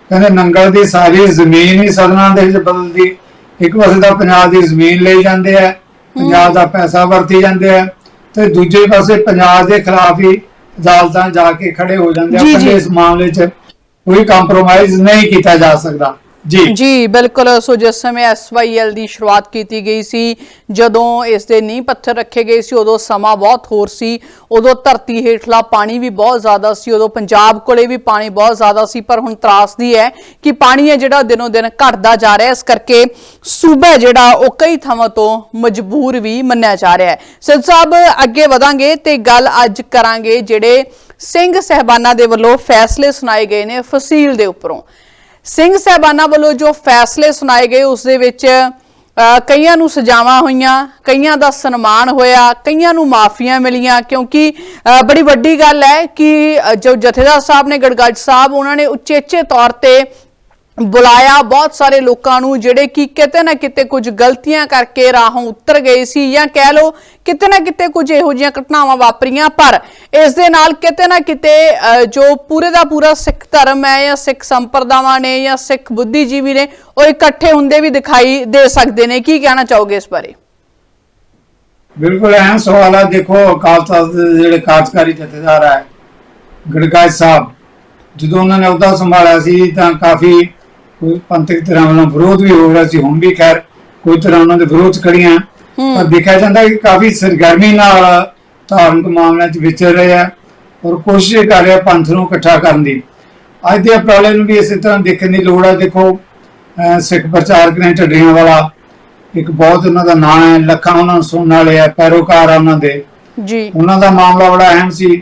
ਕਹਿੰਦੇ ਨੰਗਲ ਦੀ ਸਾਰੀ ਜ਼ਮੀਨ ਹੀ ਸਦਨਾਂ ਦੇ ਵਿੱਚ ਬਦਲਦੀ ਇੱਕ ਪਾਸੇ ਤਾਂ ਪੰਜਾਬ ਦੀ ਜ਼ਮੀਨ ਲਈ ਜਾਂਦੇ ਆ ਪੰਜਾਬ ਦਾ ਪੈਸਾ ਵਰਤੀ ਜਾਂਦੇ ਆ ਤੇ ਦੂਜੇ ਪਾਸੇ ਪੰਜਾਬ ਦੇ ਖਿਲਾਫ ਹੀ ਅਦਾਲਤਾਂ ਜਾ ਕੇ ਖੜੇ ਹੋ ਜਾਂਦੇ ਆ। ਇਸ ਮਾਮਲੇ 'ਚ ਕੋਈ ਕੰਪਰੋਮਾਈਜ਼ ਨਹੀਂ ਕੀਤਾ ਜਾ ਸਕਦਾ। ਜੀ। ਜੀ, ਬਿਲਕੁਲ। ਸੋ ਜਿਸ ਸਮੇਂ ਐਸਵਾਈਐਲ ਦੀ ਸ਼ੁਰੂਆਤ ਕੀਤੀ ਗਈ ਸੀ, ਜਦੋਂ ਇਸ ਦੇ ਨੀਂਹ ਪੱਥਰ ਰੱਖੇ ਗਏ ਸੀ, ਉਦੋਂ ਸਮਾਂ ਬਹੁਤ ਹੋਰ ਸੀ। ਉਦੋਂ ਧਰਤੀ ਹੇਠਲਾ ਪਾਣੀ ਵੀ ਬਹੁਤ ਜ਼ਿਆਦਾ ਸੀ। ਉਦੋਂ ਪੰਜਾਬ ਕੋਲੇ ਵੀ ਪਾਣੀ ਬਹੁਤ ਜ਼ਿਆਦਾ ਸੀ। ਪਰ ਹੁਣ ਤਰਾਸਦੀ ਹੈ ਕਿ ਪਾਣੀ ਹੈ ਜਿਹੜਾ ਦਿਨੋਂ ਦਿਨ ਘਟਦਾ ਜਾ ਰਿਹਾ ਇਸ ਕਰਕੇ ਸੂਬਾ ਜਿਹੜਾ, ਉਹ ਕਈ ਥਾਵਾਂ ਤੋਂ ਮਜਬੂਰ ਵੀ ਮੰਨਿਆ ਜਾ ਰਿਹਾ ਹੈ। ਸਿੱਧ ਸਾਹਿਬ, ਅੱਗੇ ਵਧਾਂਗੇ ਤੇ ਗੱਲ ਅੱਜ ਕਰਾਂਗੇ ਜਿਹੜੇ ਸਿੰਘ ਸਹਿਬਾਨਾਂ ਦੇ ਵੱਲੋਂ ਫੈਸਲੇ ਸੁਣਾਏ ਗਏ ਨੇ ਫਸੀਲ ਦੇ ਉੱਪਰੋਂ। ਸਿੰਘ ਸਾਹਿਬਾਨਾਂ ਵੱਲੋਂ ਜੋ ਫੈਸਲੇ ਸੁਣਾਏ ਗਏ, ਉਸ ਦੇ ਵਿੱਚ ਕਈਆਂ ਨੂੰ ਸਜ਼ਾਵਾਂ ਹੋਈਆਂ, ਕਈਆਂ ਦਾ ਸਨਮਾਨ ਹੋਇਆ, ਕਈਆਂ ਨੂੰ ਮਾਫੀਆਂ ਮਿਲੀਆਂ, ਕਿਉਂਕਿ ਬੜੀ ਵੱਡੀ ਗੱਲ ਹੈ ਕਿ ਜੋ ਜਥੇਦਾਰ ਸਾਹਿਬ ਨੇ ਗੜਗੜ ਸਾਹਿਬ, ਉਹਨਾਂ ਨੇ ਉਚੇਚੇ ਤੌਰ ਤੇ ਬੁਲਾਇਆ। ਬਹੁਤ ਸਾਰੇ ਲੋਕਾਂ ਨੂੰ ਜਿਹੜੇ ਕਿ ਕਿਤੇ ਨਾ ਕਿਤੇ ਕੁਝ ਗਲਤੀਆਂ ਕਰਕੇ ਰਾਹੋਂ ਉਤਰ ਗਏ ਸੀ ਜਾਂ ਕਹਿ ਲਓ ਕਿਤੇ ਨਾ ਕਿਤੇ ਕੁਝ ਇਹੋ ਜਿਹੀਆਂ ਘਟਨਾਵਾਂ ਵਾਪਰੀਆਂ, ਪਰ ਇਸ ਦੇ ਨਾਲ ਕਿਤੇ ਨਾ ਕਿਤੇ ਜੋ ਪੂਰੇ ਦਾ ਪੂਰਾ ਸਿੱਖ ਧਰਮ ਹੈ ਜਾਂ ਸਿੱਖ ਸੰਪਰਦਾਵਾਂ ਨੇ ਜਾਂ ਸਿੱਖ ਬੁੱਧੀਜੀਵੀ ਨੇ, ਉਹ ਇਕੱਠੇ ਹੁੰਦੇ ਵੀ ਦਿਖਾਈ ਦੇ ਸਕਦੇ ਨੇ। ਕੀ ਕਹਿਣਾ ਚਾਹੋਗੇ ਇਸ ਬਾਰੇ? ਬਿਲਕੁਲ ਐਂ ਸਵਾਲ ਹੈ ਦੇਖੋ, ਅਕਾਲ ਤਖਤ ਦੇ ਜਿਹੜੇ ਕਾਰਜਕਾਰੀ ਜਥੇਦਾਰ ਹੈ ਗੜਗਾਜ ਸਾਹਿਬ, ਜਦੋਂ ਉਹਨਾਂ ਨੇ ਅਹੁਦਾ ਸੰਭਾਲਿਆ ਸੀ ਤਾਂ ਕਾਫੀ ਕੋਈ ਪੰਥਕ ਤਰ੍ਹਾਂ ਵੱਲੋਂ ਵਿਰੋਧ ਵੀ ਹੋ ਰਿਹਾ ਸੀ ਹੁਣ ਵੀ ਖੈਰ ਕੋਈ ਤਰ੍ਹਾਂ ਉਹਨਾਂ ਦੇ ਵਿਰੋਧ ਖੜੀਆਂ ਪਰ ਦੇਖਿਆ ਜਾਂਦਾ ਕਿ ਕਾਫੀ ਸਰਗਰਮੀ ਨਾਲ ਧਾਰਮਿਕ ਮਾਮਲਿਆਂ 'ਚ ਵਿਚਰ ਰਹੇ ਆ ਔਰ ਕੋਸ਼ਿਸ਼ ਕਰ ਰਿਹਾ ਪੰਥ ਨੂੰ ਇਕੱਠਾ ਕਰਨ ਦੀ। ਅੱਜ ਦੇ ਨੂੰ ਵੀ ਇਸੇ ਤਰ੍ਹਾਂ ਦੇਖਣ ਦੀ ਲੋੜ ਹੈ ਦੇਖੋ ਸਿੱਖ ਪ੍ਰਚਾਰਕ ਨੇ ਢੱਡੀਆਂ ਵਾਲਾ ਇੱਕ ਬਹੁਤ ਉਹਨਾਂ ਦਾ ਨਾਂ ਹੈ ਲੱਖਾਂ ਉਹਨਾਂ ਨੂੰ ਸੁਣਨ ਵਾਲੇ ਆ ਪੈਰੋਕਾਰ ਆ ਉਹਨਾਂ ਦੇ। ਜੀ। ਉਹਨਾਂ ਦਾ ਮਾਮਲਾ ਬੜਾ ਅਹਿਮ ਸੀ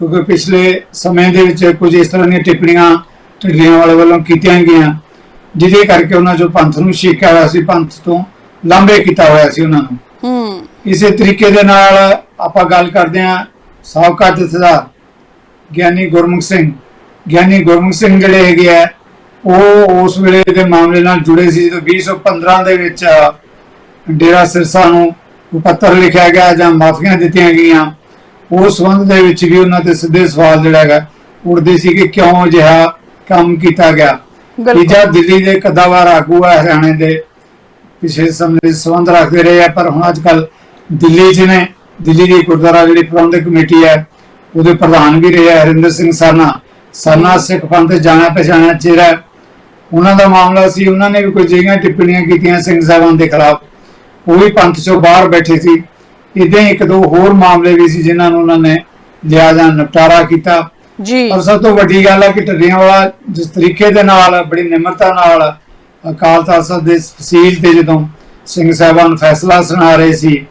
ਕਿਉਂਕਿ ਪਿਛਲੇ ਸਮੇਂ ਦੇ ਵਿੱਚ ਕੁਝ ਇਸ ਤਰ੍ਹਾਂ ਦੀਆਂ ਟਿੱਪਣੀਆਂ ਢਿੱਲੀਆਂ ਵਾਲੇ ਵੱਲੋਂ ਕੀਤੀਆਂ ਗਈਆਂ। ਜਿਹਦੇ ਕਰਕੇ ਉਹਨਾਂ ਜੋ ਪੰਥ ਨੂੰ ਛੇਕਿਆ ਹੋਇਆ ਸੀ ਪੰਥ ਤੋਂ ਲਾਂਭੇ ਕੀਤਾ ਹੋਇਆ ਸੀ ਉਹਨਾਂ ਨੂੰ। ਹੂੰ। ਇਸੇ ਤਰੀਕੇ ਦੇ ਨਾਲ ਆਪਾਂ ਗੱਲ ਕਰਦੇ ਹਾਂ ਸਾਬਕਾ ਜਥੇਦਾਰ ਗਿਆਨੀ ਗੁਰਮੁਖ ਸਿੰਘ। ਗਿਆਨੀ ਗੁਰਮੁਖ ਸਿੰਘ ਜਿਹੜੇ ਹੈਗੇ ਆ ਉਹ ਉਸ ਵੇਲੇ ਦੇ ਮਾਮਲੇ ਨਾਲ ਜੁੜੇ ਸੀ ਜਦੋਂ 2015 ਦੇ ਵਿੱਚ ਡੇਰਾ ਸਿਰਸਾ ਨੂੰ ਉਹ ਪੱਤਰ ਲਿਖਿਆ ਗਿਆ ਜਾਂ ਮਾਫੀਆਂ ਦਿੱਤੀਆਂ ਗਈਆਂ। ਉਸ ਸੰਬੰਧ ਦੇ ਵਿੱਚ ਵੀ ਉਹਨਾਂ ਤੇ ਸਿੱਧੇ ਸਵਾਲ ਜਿਹੜਾ ਹੈਗਾ ਉੱਠਦੇ ਸੀ ਕਿ ਕਿਉਂ ਅਜਿਹਾ ਕੰਮ ਕੀਤਾ ਗਿਆ। ਤੀਜਾ ਦਿੱਲੀ ਦੇ ਕਦਾਵਾਰ ਆਗੂ ਹੈ ਹਰਿਆਣੇ ਦੇ। ਪਿਛਲੇ ਸਮੇਂ ਸੰਬੰਧ ਰੱਖਦੇ ਰਹੇ ਆ, ਪਰ ਹੁਣ ਅੱਜ ਕੱਲ ਦਿੱਲੀ 'ਚ ਨੇ। ਦਿੱਲੀ ਦੀ ਗੁਰਦੁਆਰਾ ਜਿਹੜੀ ਪ੍ਰਬੰਧਕ ਕਮੇਟੀ ਹੈ, ਉਹਦੇ ਪ੍ਰਧਾਨ ਵੀ ਰਹੇ ਆ, ਹਰਿੰਦਰ ਸਿੰਘ ਸਰਨਾ। ਸਰਨਾ ਸਿੱਖ ਪੰਥ ਦੇ ਪਛਾਣਿਆ ਚਿਹਰਾ ਉਹਨਾਂ ਦਾ ਮਾਮਲਾ ਸੀ, ਉਹਨਾਂ ਨੇ ਵੀ ਕੋਈ ਜਿਹੀਆਂ ਟਿੱਪਣੀਆਂ ਕੀਤੀਆਂ ਸਿੰਘ ਸਾਹਿਬਾਂ ਦੇ ਖਿਲਾਫ। ਉਹ ਵੀ ਪੰਥ ਚੋਂ ਬਾਹਰ ਬੈਠੇ ਸੀ। ਇਦਾਂ ਇੱਕ ਦੋ ਹੋਰ ਮਾਮਲੇ ਵੀ ਸੀ, ਜਿਨ੍ਹਾਂ ਨੂੰ ਉਹਨਾਂ ਨੇ ਲਿਆ ਜਾਂ ਨਿਪਟਾਰਾ ਕੀਤਾ। ਜੀ। ਔਰ ਸਭ ਤੋਂ ਵੱਡੀ ਗੱਲ ਹੈ ਕਿ ਢੱਡੀਆਂ ਵਾਲਾ ਜਿਸ ਤਰੀਕੇ ਦੇ ਨਾਲ, ਬੜੀ ਨਿਮਰਤਾ ਨਾਲ, ਅਕਾਲ ਤਖਤ ਦੇ ਫਸੀਲ ਤੇ ਜਦੋਂ ਸਿੰਘ ਸਾਹਿਬਾਨ ਫੈਸਲਾ ਸੁਣਾ ਰਹੇ ਸੀ,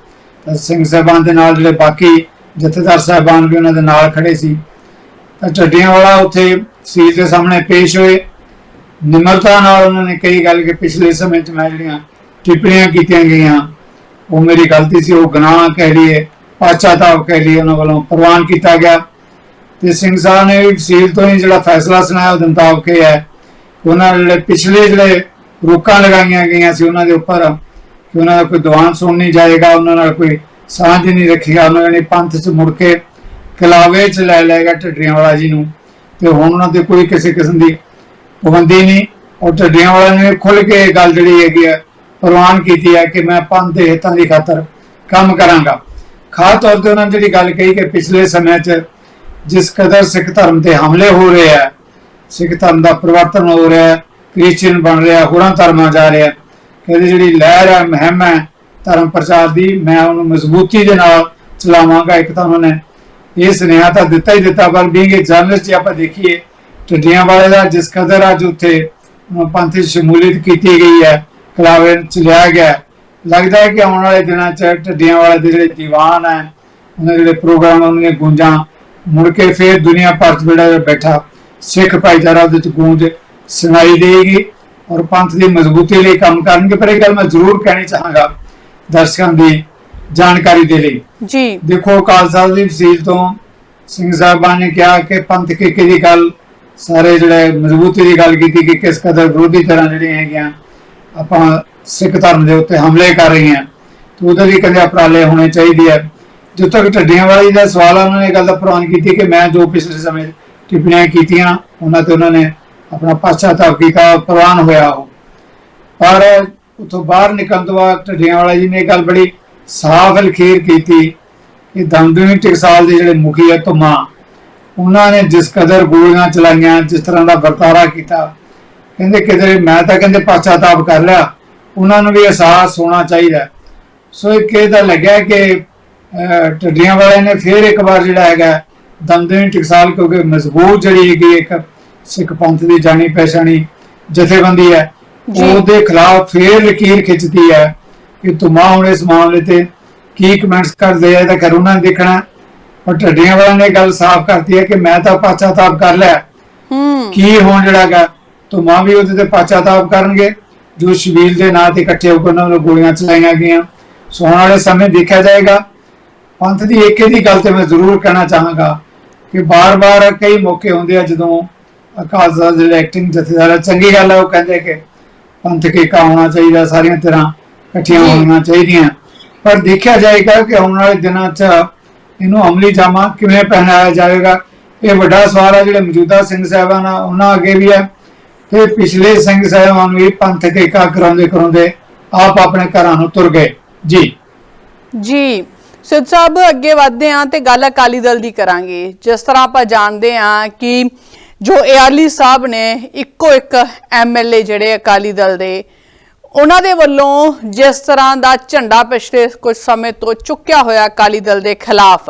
ਤਾਂ ਸਿੰਘ ਸਾਹਿਬਾਨ ਦੇ ਨਾਲ ਜਿਹੜੇ ਬਾਕੀ ਜਥੇਦਾਰ ਸਾਹਿਬਾਨ ਵੀ ਉਹਨਾਂ ਦੇ ਨਾਲ ਖੜੇ ਸੀ। ਤਾਂ ਢੱਡੀਆਂ ਵਾਲਾ ਉੱਥੇ ਫਸੀਲ ਦੇ ਸਾਹਮਣੇ ਪੇਸ਼ ਹੋਏ। ਨਿਮਰਤਾ ਨਾਲ ਉਹਨਾਂ ਨੇ ਕਈ ਗੱਲ ਕਿ ਪਿਛਲੇ ਸਮੇਂ 'ਚ ਮੈਂ ਜਿਹੜੀਆਂ ਟਿੱਪਣੀਆਂ ਕੀਤੀਆਂ ਗਈਆਂ, ਉਹ ਮੇਰੀ ਗਲਤੀ ਸੀ, ਉਹ ਗੁਨਾਹ ਕਹਿ ਲਈਏ ਪਾਚਾਤਾਪ ਕਹਿ ਲਈਏ, ਉਹਨਾਂ ਵੱਲੋਂ ਪ੍ਰਵਾਨ ਕੀਤਾ ਗਿਆ। ਤੇ ਸਿੰਘ ਸਾਹਿਬ ਨੇ ਵੀ ਵਸੀਲ ਤੋਂ ਹੀ ਜਿਹੜਾ ਫੈਸਲਾ ਸੁਣਾਇਆ ਉਹਦੇ ਮੁਤਾਬਕ ਹੈ। ਉਹਨਾਂ ਜਿਹੜੇ ਪਿਛਲੇ ਜਿਹੜੇ ਰੋਕਾਂ ਲਗਾਈਆਂ ਗਈਆਂ ਸੀ ਉਹਨਾਂ ਦੇ ਉੱਪਰ ਕਿ ਉਹਨਾਂ ਦਾ ਕੋਈ ਦੀਵਾਨ ਸੁਣ ਨਹੀਂ ਜਾਏਗਾ, ਉਹਨਾਂ ਨਾਲ ਕੋਈ ਸਾਂਝ ਨਹੀਂ ਰੱਖੇਗਾ, ਉਹਨਾਂ ਨੇ ਪੰਥ 'ਚ ਮੁੜ ਕੇ ਕਲਾਵੇ 'ਚ ਲੈ ਲਏਗਾ ਢੱਡਰੀਆਂ ਵਾਲਾ ਜੀ ਨੂੰ। ਤੇ ਹੁਣ ਉਹਨਾਂ ਤੇ ਕੋਈ ਕਿਸੇ ਕਿਸਮ ਦੀ ਪਾਬੰਦੀ ਨਹੀਂ। ਔਰ ਢੱਡਰੀਆਂ ਵਾਲਾ ਨੇ ਖੁੱਲ ਕੇ ਇਹ ਗੱਲ ਜਿਹੜੀ ਹੈਗੀ ਹੈ ਪ੍ਰਵਾਨ ਕੀਤੀ ਹੈ ਕਿ ਮੈਂ ਪੰਥ ਦੇ ਹਿੱਤਾਂ ਦੀ ਖਾਤਰ ਕੰਮ ਕਰਾਂਗਾ। ਖਾਸ ਤੌਰ ਤੇ ਉਹਨਾਂ ਨੇ ਜਿਹੜੀ ਗੱਲ ਕਹੀ ਕਿ ਪਿਛਲੇ ਸਮੇਂ 'ਚ ਜਿਸ ਕਦਰ ਸਿੱਖ ਧਰਮ ਤੇ ਹਮਲੇ ਹੋ ਰਹੇ ਆ ਸਿੱਖ ਧਰਮ ਦਾ ਪਰਿਵਰਤਨ ਹੋ ਰਿਹਾ ਹੈ, ਕ੍ਰਿਸਚੀਅਨ ਬਣ ਰਿਹਾ, ਹੋਰਾਂ ਧਰਮਾਂ ਜਾ ਰਿਹਾ ਕਹਿੰਦੇ ਜਿਹੜੀ ਲਹਿਰ ਹੈ, ਮੁਹਿੰਮ ਹੈ, ਧਰਮ ਪ੍ਰਚਾਰ ਦੀ, ਮੈਂ ਉਹਨੂੰ ਮਜ਼ਬੂਤੀ ਦੇ ਨਾਲ ਚਲਾਵਾਂਗਾ, ਇੱਕ ਤਾਂ ਉਹਨਾਂ ਨੇ ਇਹ ਸੁਨੇਹਾ ਤਾਂ ਦਿੱਤਾ ਹੀ ਦਿੱਤਾ, ਪਰ ਬੀਂਗ ਇੱਕ ਜਰਨਲਿਸਟ ਜੇ ਆਪਾਂ ਦੇਖੀਏ, ਟੱਡੀਆਂ ਵਾਲੇ ਦਾ ਜਿਸ ਕਦਰ ਅੱਜ ਉੱਥੇ, ਅਹ ਪੰਥ ਵਿੱਚ ਸ਼ਮੂਲੀਅਤ ਕੀਤੀ ਗਈ ਹੈ ਕਲਾਵੇ ਚ ਲਿਆ ਗਿਆ ਹੈ। ਲੱਗਦਾ ਹੈ ਕਿ ਆਉਣ ਵਾਲੇ ਦਿਨਾਂ ਚ ਟੱਡੀਆਂ ਵਾਲੇ ਦੇ ਜਿਹੜੇ ਦੀਵਾਨ ਹੈ, ਉਹਨਾਂ ਦੇ ਜਿਹੜੇ ਪ੍ਰੋਗਰਾਮ ਉਹਨਾਂ ਦੀਆਂ ਗੂੰਜਾਂ ਮੁੜ ਕੇ ਫੇਰ ਦੁਨੀਆ ਭਰ ਚ ਜਿਹੜਾ ਬੈਠਾ ਸਿੱਖ ਭਾਈਚਾਰਾ ਉਹਦੇ ਚ ਗੂੰਜ ਸੁਣਾਈ ਦੇਗੀ ਔਰ ਪੰਥ ਦੀ ਮਜ਼ਬੂਤੀ ਲਈ ਕੰਮ ਕਰਨਗੇ ਪਰ ਇਹ ਗੱਲ ਮੈਂ ਜ਼ਰੂਰ ਕਹਿਣੀ ਚਾਹਾਂਗਾ ਦਰਸ਼ਕਾਂ ਦੀ ਜਾਣਕਾਰੀ ਦੇ ਲਈ। ਜੀ। ਦੇਖੋ ਅਕਾਲ ਸਾਹਿਬ ਦੀ ਫਸੀਲ ਤੋਂ ਸਿੰਘ ਸਾਹਿਬਾਨ ਨੇ ਕਿਹਾ ਕਿ ਪੰਥ ਕੇ ਦੀ ਗੱਲ ਸਾਰੇ ਜਿਹੜੇ ਮਜ਼ਬੂਤੀ ਦੀ ਗੱਲ ਕੀਤੀ ਕਿ ਕਿਸ ਕਦਰ ਵਿਰੋਧੀ ਤਰ੍ਹਾਂ ਜਿਹੜੀਆਂ ਹੈਗੀਆਂ ਆਪਾਂ ਸਿੱਖ ਧਰਮ ਦੇ ਉੱਤੇ ਹਮਲੇ ਕਰ ਰਹੀਆਂ। ਤੇ ਉਹਦੇ ਵੀ ਕਹਿੰਦੇ ਉਪਰਾਲੇ ਹੋਣੇ ਚਾਹੀਦੇ ਆ। ਜਦੋਂ ਤੱਕ ਢੱਡੀਆਂ ਵਾਲੀ ਦਾ ਸਵਾਲ ਉਹਨਾਂ ਨੇ ਗੱਲ ਦਾ ਪ੍ਰਵਾਨ ਕੀਤੀ ਕਿ ਮੈਂ ਜੋ ਪਿਛਲੇ ਸਮੇਂ ਟਿੱਪਣੀਆਂ ਕੀਤੀਆਂ, ਉਹਨਾਂ ਤੇ ਉਹਨਾਂ ਨੇ ਆਪਣਾ ਪਛਤਾਵਾ ਕੀਤਾ ਪ੍ਰਵਾਨ ਹੋਇਆ ਉਹ ਪਰ ਉਥੋਂ ਬਾਹਰ ਨਿਕਲਣ ਤੋਂ ਬਾਅਦ ਢੱਡੀਆਂ ਵਾਲਾ ਜੀ ਨੇ ਗੱਲ ਬੜੀ ਸਾਫ਼ ਲਖੀਰ ਕੀਤੀ ਕਿ ਦਮਦਮੀ ਟਕਸਾਲ ਦੇ ਜਿਹੜੇ ਮੁਖੀ ਹੈ ਧੁਮਾ, ਉਹਨਾਂ ਨੇ ਜਿਸ ਕਦਰ ਗੋਲੀਆਂ ਚਲਾਈਆਂ, ਜਿਸ ਤਰ੍ਹਾਂ ਦਾ ਵਰਤਾਰਾ ਕੀਤਾ, ਕਹਿੰਦੇ ਕਿਤੇ ਮੈਂ ਤਾਂ ਕਹਿੰਦੇ ਪਛਤਾਵਾ ਕਰ ਲਿਆ, ਉਹਨਾਂ ਨੂੰ ਵੀ ਅਹਿਸਾਸ ਹੋਣਾ ਚਾਹੀਦਾ ਹੈ। ਸੋ ਇਹ ਕਿਹਦਾ ਲੱਗਿਆ ਕਿ ਢੱਡੀਆਂ ਵਾਲਿਆਂ ਨੇ ਫਿਰ ਇੱਕ ਵਾਰ ਜਿਹੜਾ ਹੈਗਾ ਦਮਦਮੀ ਟਕਸਾਲ ਕਿਉਂਕਿ ਮਜ਼ਬੂਤ ਜਿਹੜੀ ਹੈਗੀ ਇੱਕ ਸਿੱਖ ਪੰਥ ਦੀ ਜਾਣੀ ਪਛਾਣੀ ਜਥੇਬੰਦੀ ਹੈ। ਉਹਦੇ ਖਿਲਾਫ ਫੇਰ ਲਕੀਰ ਖਿੱਚਦੀ ਹੈ ਕਿ ਤੁਮਾ ਹੁਣ ਇਸ ਮਾਮਲੇ ਤੇ ਕੀ ਕਮੈਂਟਸ ਕਰਦੇ ਆ ਤਾਂ ਕਰੂਣਾ ਦੇਖਣਾ। ਪਰ ਢੱਡੀਆਂ ਵਾਲਿਆਂ ਨੇ ਗੱਲ ਸਾਫ਼ ਕਰਤੀ ਹੈ ਕਿ ਮੈਂ ਤਾਂ ਪਛਤਾਵਾ ਕਰ ਲਿਆ। ਹੂੰ। ਕੀ ਹੋਣ ਜਿਹੜਾਗਾ ਤੁਮਾ ਵੀ ਉਹਦੇ ਤੇ ਪਛਤਾਵਾ ਕਰਨਗੇ? ਜੋ ਸ਼ਬੀਲ ਦੇ ਨਾਂ ਤੇ ਇਕੱਠੇ ਹੋ ਕੇ ਉਹਨਾਂ ਨੂੰ ਗੋਲੀਆਂ ਚਲਾਈਆਂ ਗਈਆਂ। ਸੋ ਆਉਣ ਵਾਲੇ ਸਮੇਂ ਦੇਖਿਆ ਜਾਏਗਾ ਪੰਥ ਦੀ ਏਕੇ ਦੀ ਗੱਲ ਤੇ ਮੈਂ ਜ਼ਰੂਰ ਕਹਿਣਾ ਚਾਹਾਂਗਾ ਕਿ ਬਾਰ-ਬਾਰ ਕਈ ਮੌਕੇ ਹੁੰਦੇ ਆ ਜਦੋਂ ਤਖਤ ਦੇ ਐਕਟਿੰਗ ਜਥੇਦਾਰ ਆ, ਚੰਗੀ ਗੱਲ ਹੈ ਉਹ ਕਹਿੰਦੇ ਕਿ ਪੰਥ ਕੇ ਹੋਣਾ ਚਾਹੀਦਾ ਸਾਰੀਆਂ ਤਰ੍ਹਾਂ ਇਕੱਠੀਆਂ। ਹੋਣੀਆਂ ਚਾਹੀਦੀਆਂ। ਪਰ ਦੇਖਿਆ ਜਾਏਗਾ ਕਿ ਆਉਣ ਵਾਲੇ ਦਿਨਾਂ 'ਚ ਇਹਨੂੰ ਅਮਲੀ ਜਾਮਾ ਕਿਵੇਂ ਪਹਿਨਾਇਆ ਜਾਵੇਗਾ ਇਹ ਵੱਡਾ ਸਵਾਲ ਹੈ ਜਿਹੜੇ ਮੌਜੂਦਾ ਸਿੰਘ ਸਾਹਿਬਾਨ ਆ ਉਹਨਾਂ ਅੱਗੇ ਵੀ ਹੈ ਤੇ ਪਿਛਲੇ ਸਿੰਘ ਸਾਹਿਬਾਨ ਵੀ ਪੰਥ ਕੇ ਕਰਾਉਂਦੇ ਕਰਾਉਂਦੇ ਆਪ ਆਪਣੇ ਘਰਾਂ ਨੂੰ ਤੁਰ ਗਏ। ਜੀ। ਜੀ। ਸਿੱਧ ਸਾਹਿਬ, ਅੱਗੇ ਵਧਦੇ ਹਾਂ ਤੇ ਗੱਲ ਅਕਾਲੀ ਦਲ ਦੀ ਕਰਾਂਗੇ। ਜਿਸ ਤਰ੍ਹਾਂ ਆਪਾਂ ਜਾਣਦੇ ਹਾਂ ਕਿ ਜੋ ਏਆਲੀ ਸਾਹਿਬ ਨੇ ਇੱਕੋ ਇੱਕ ਐਮਐਲਏ ਜਿਹੜੇ ਅਕਾਲੀ ਦਲ ਦੇ, ਉਹਨਾਂ ਦੇ ਵੱਲੋਂ ਜਿਸ ਤਰ੍ਹਾਂ ਦਾ ਝੰਡਾ ਪਿਛਲੇ ਕੁਝ ਸਮੇਂ ਤੋਂ ਚੁੱਕਿਆ ਹੋਇਆ ਅਕਾਲੀ ਦਲ ਦੇ ਖਿਲਾਫ,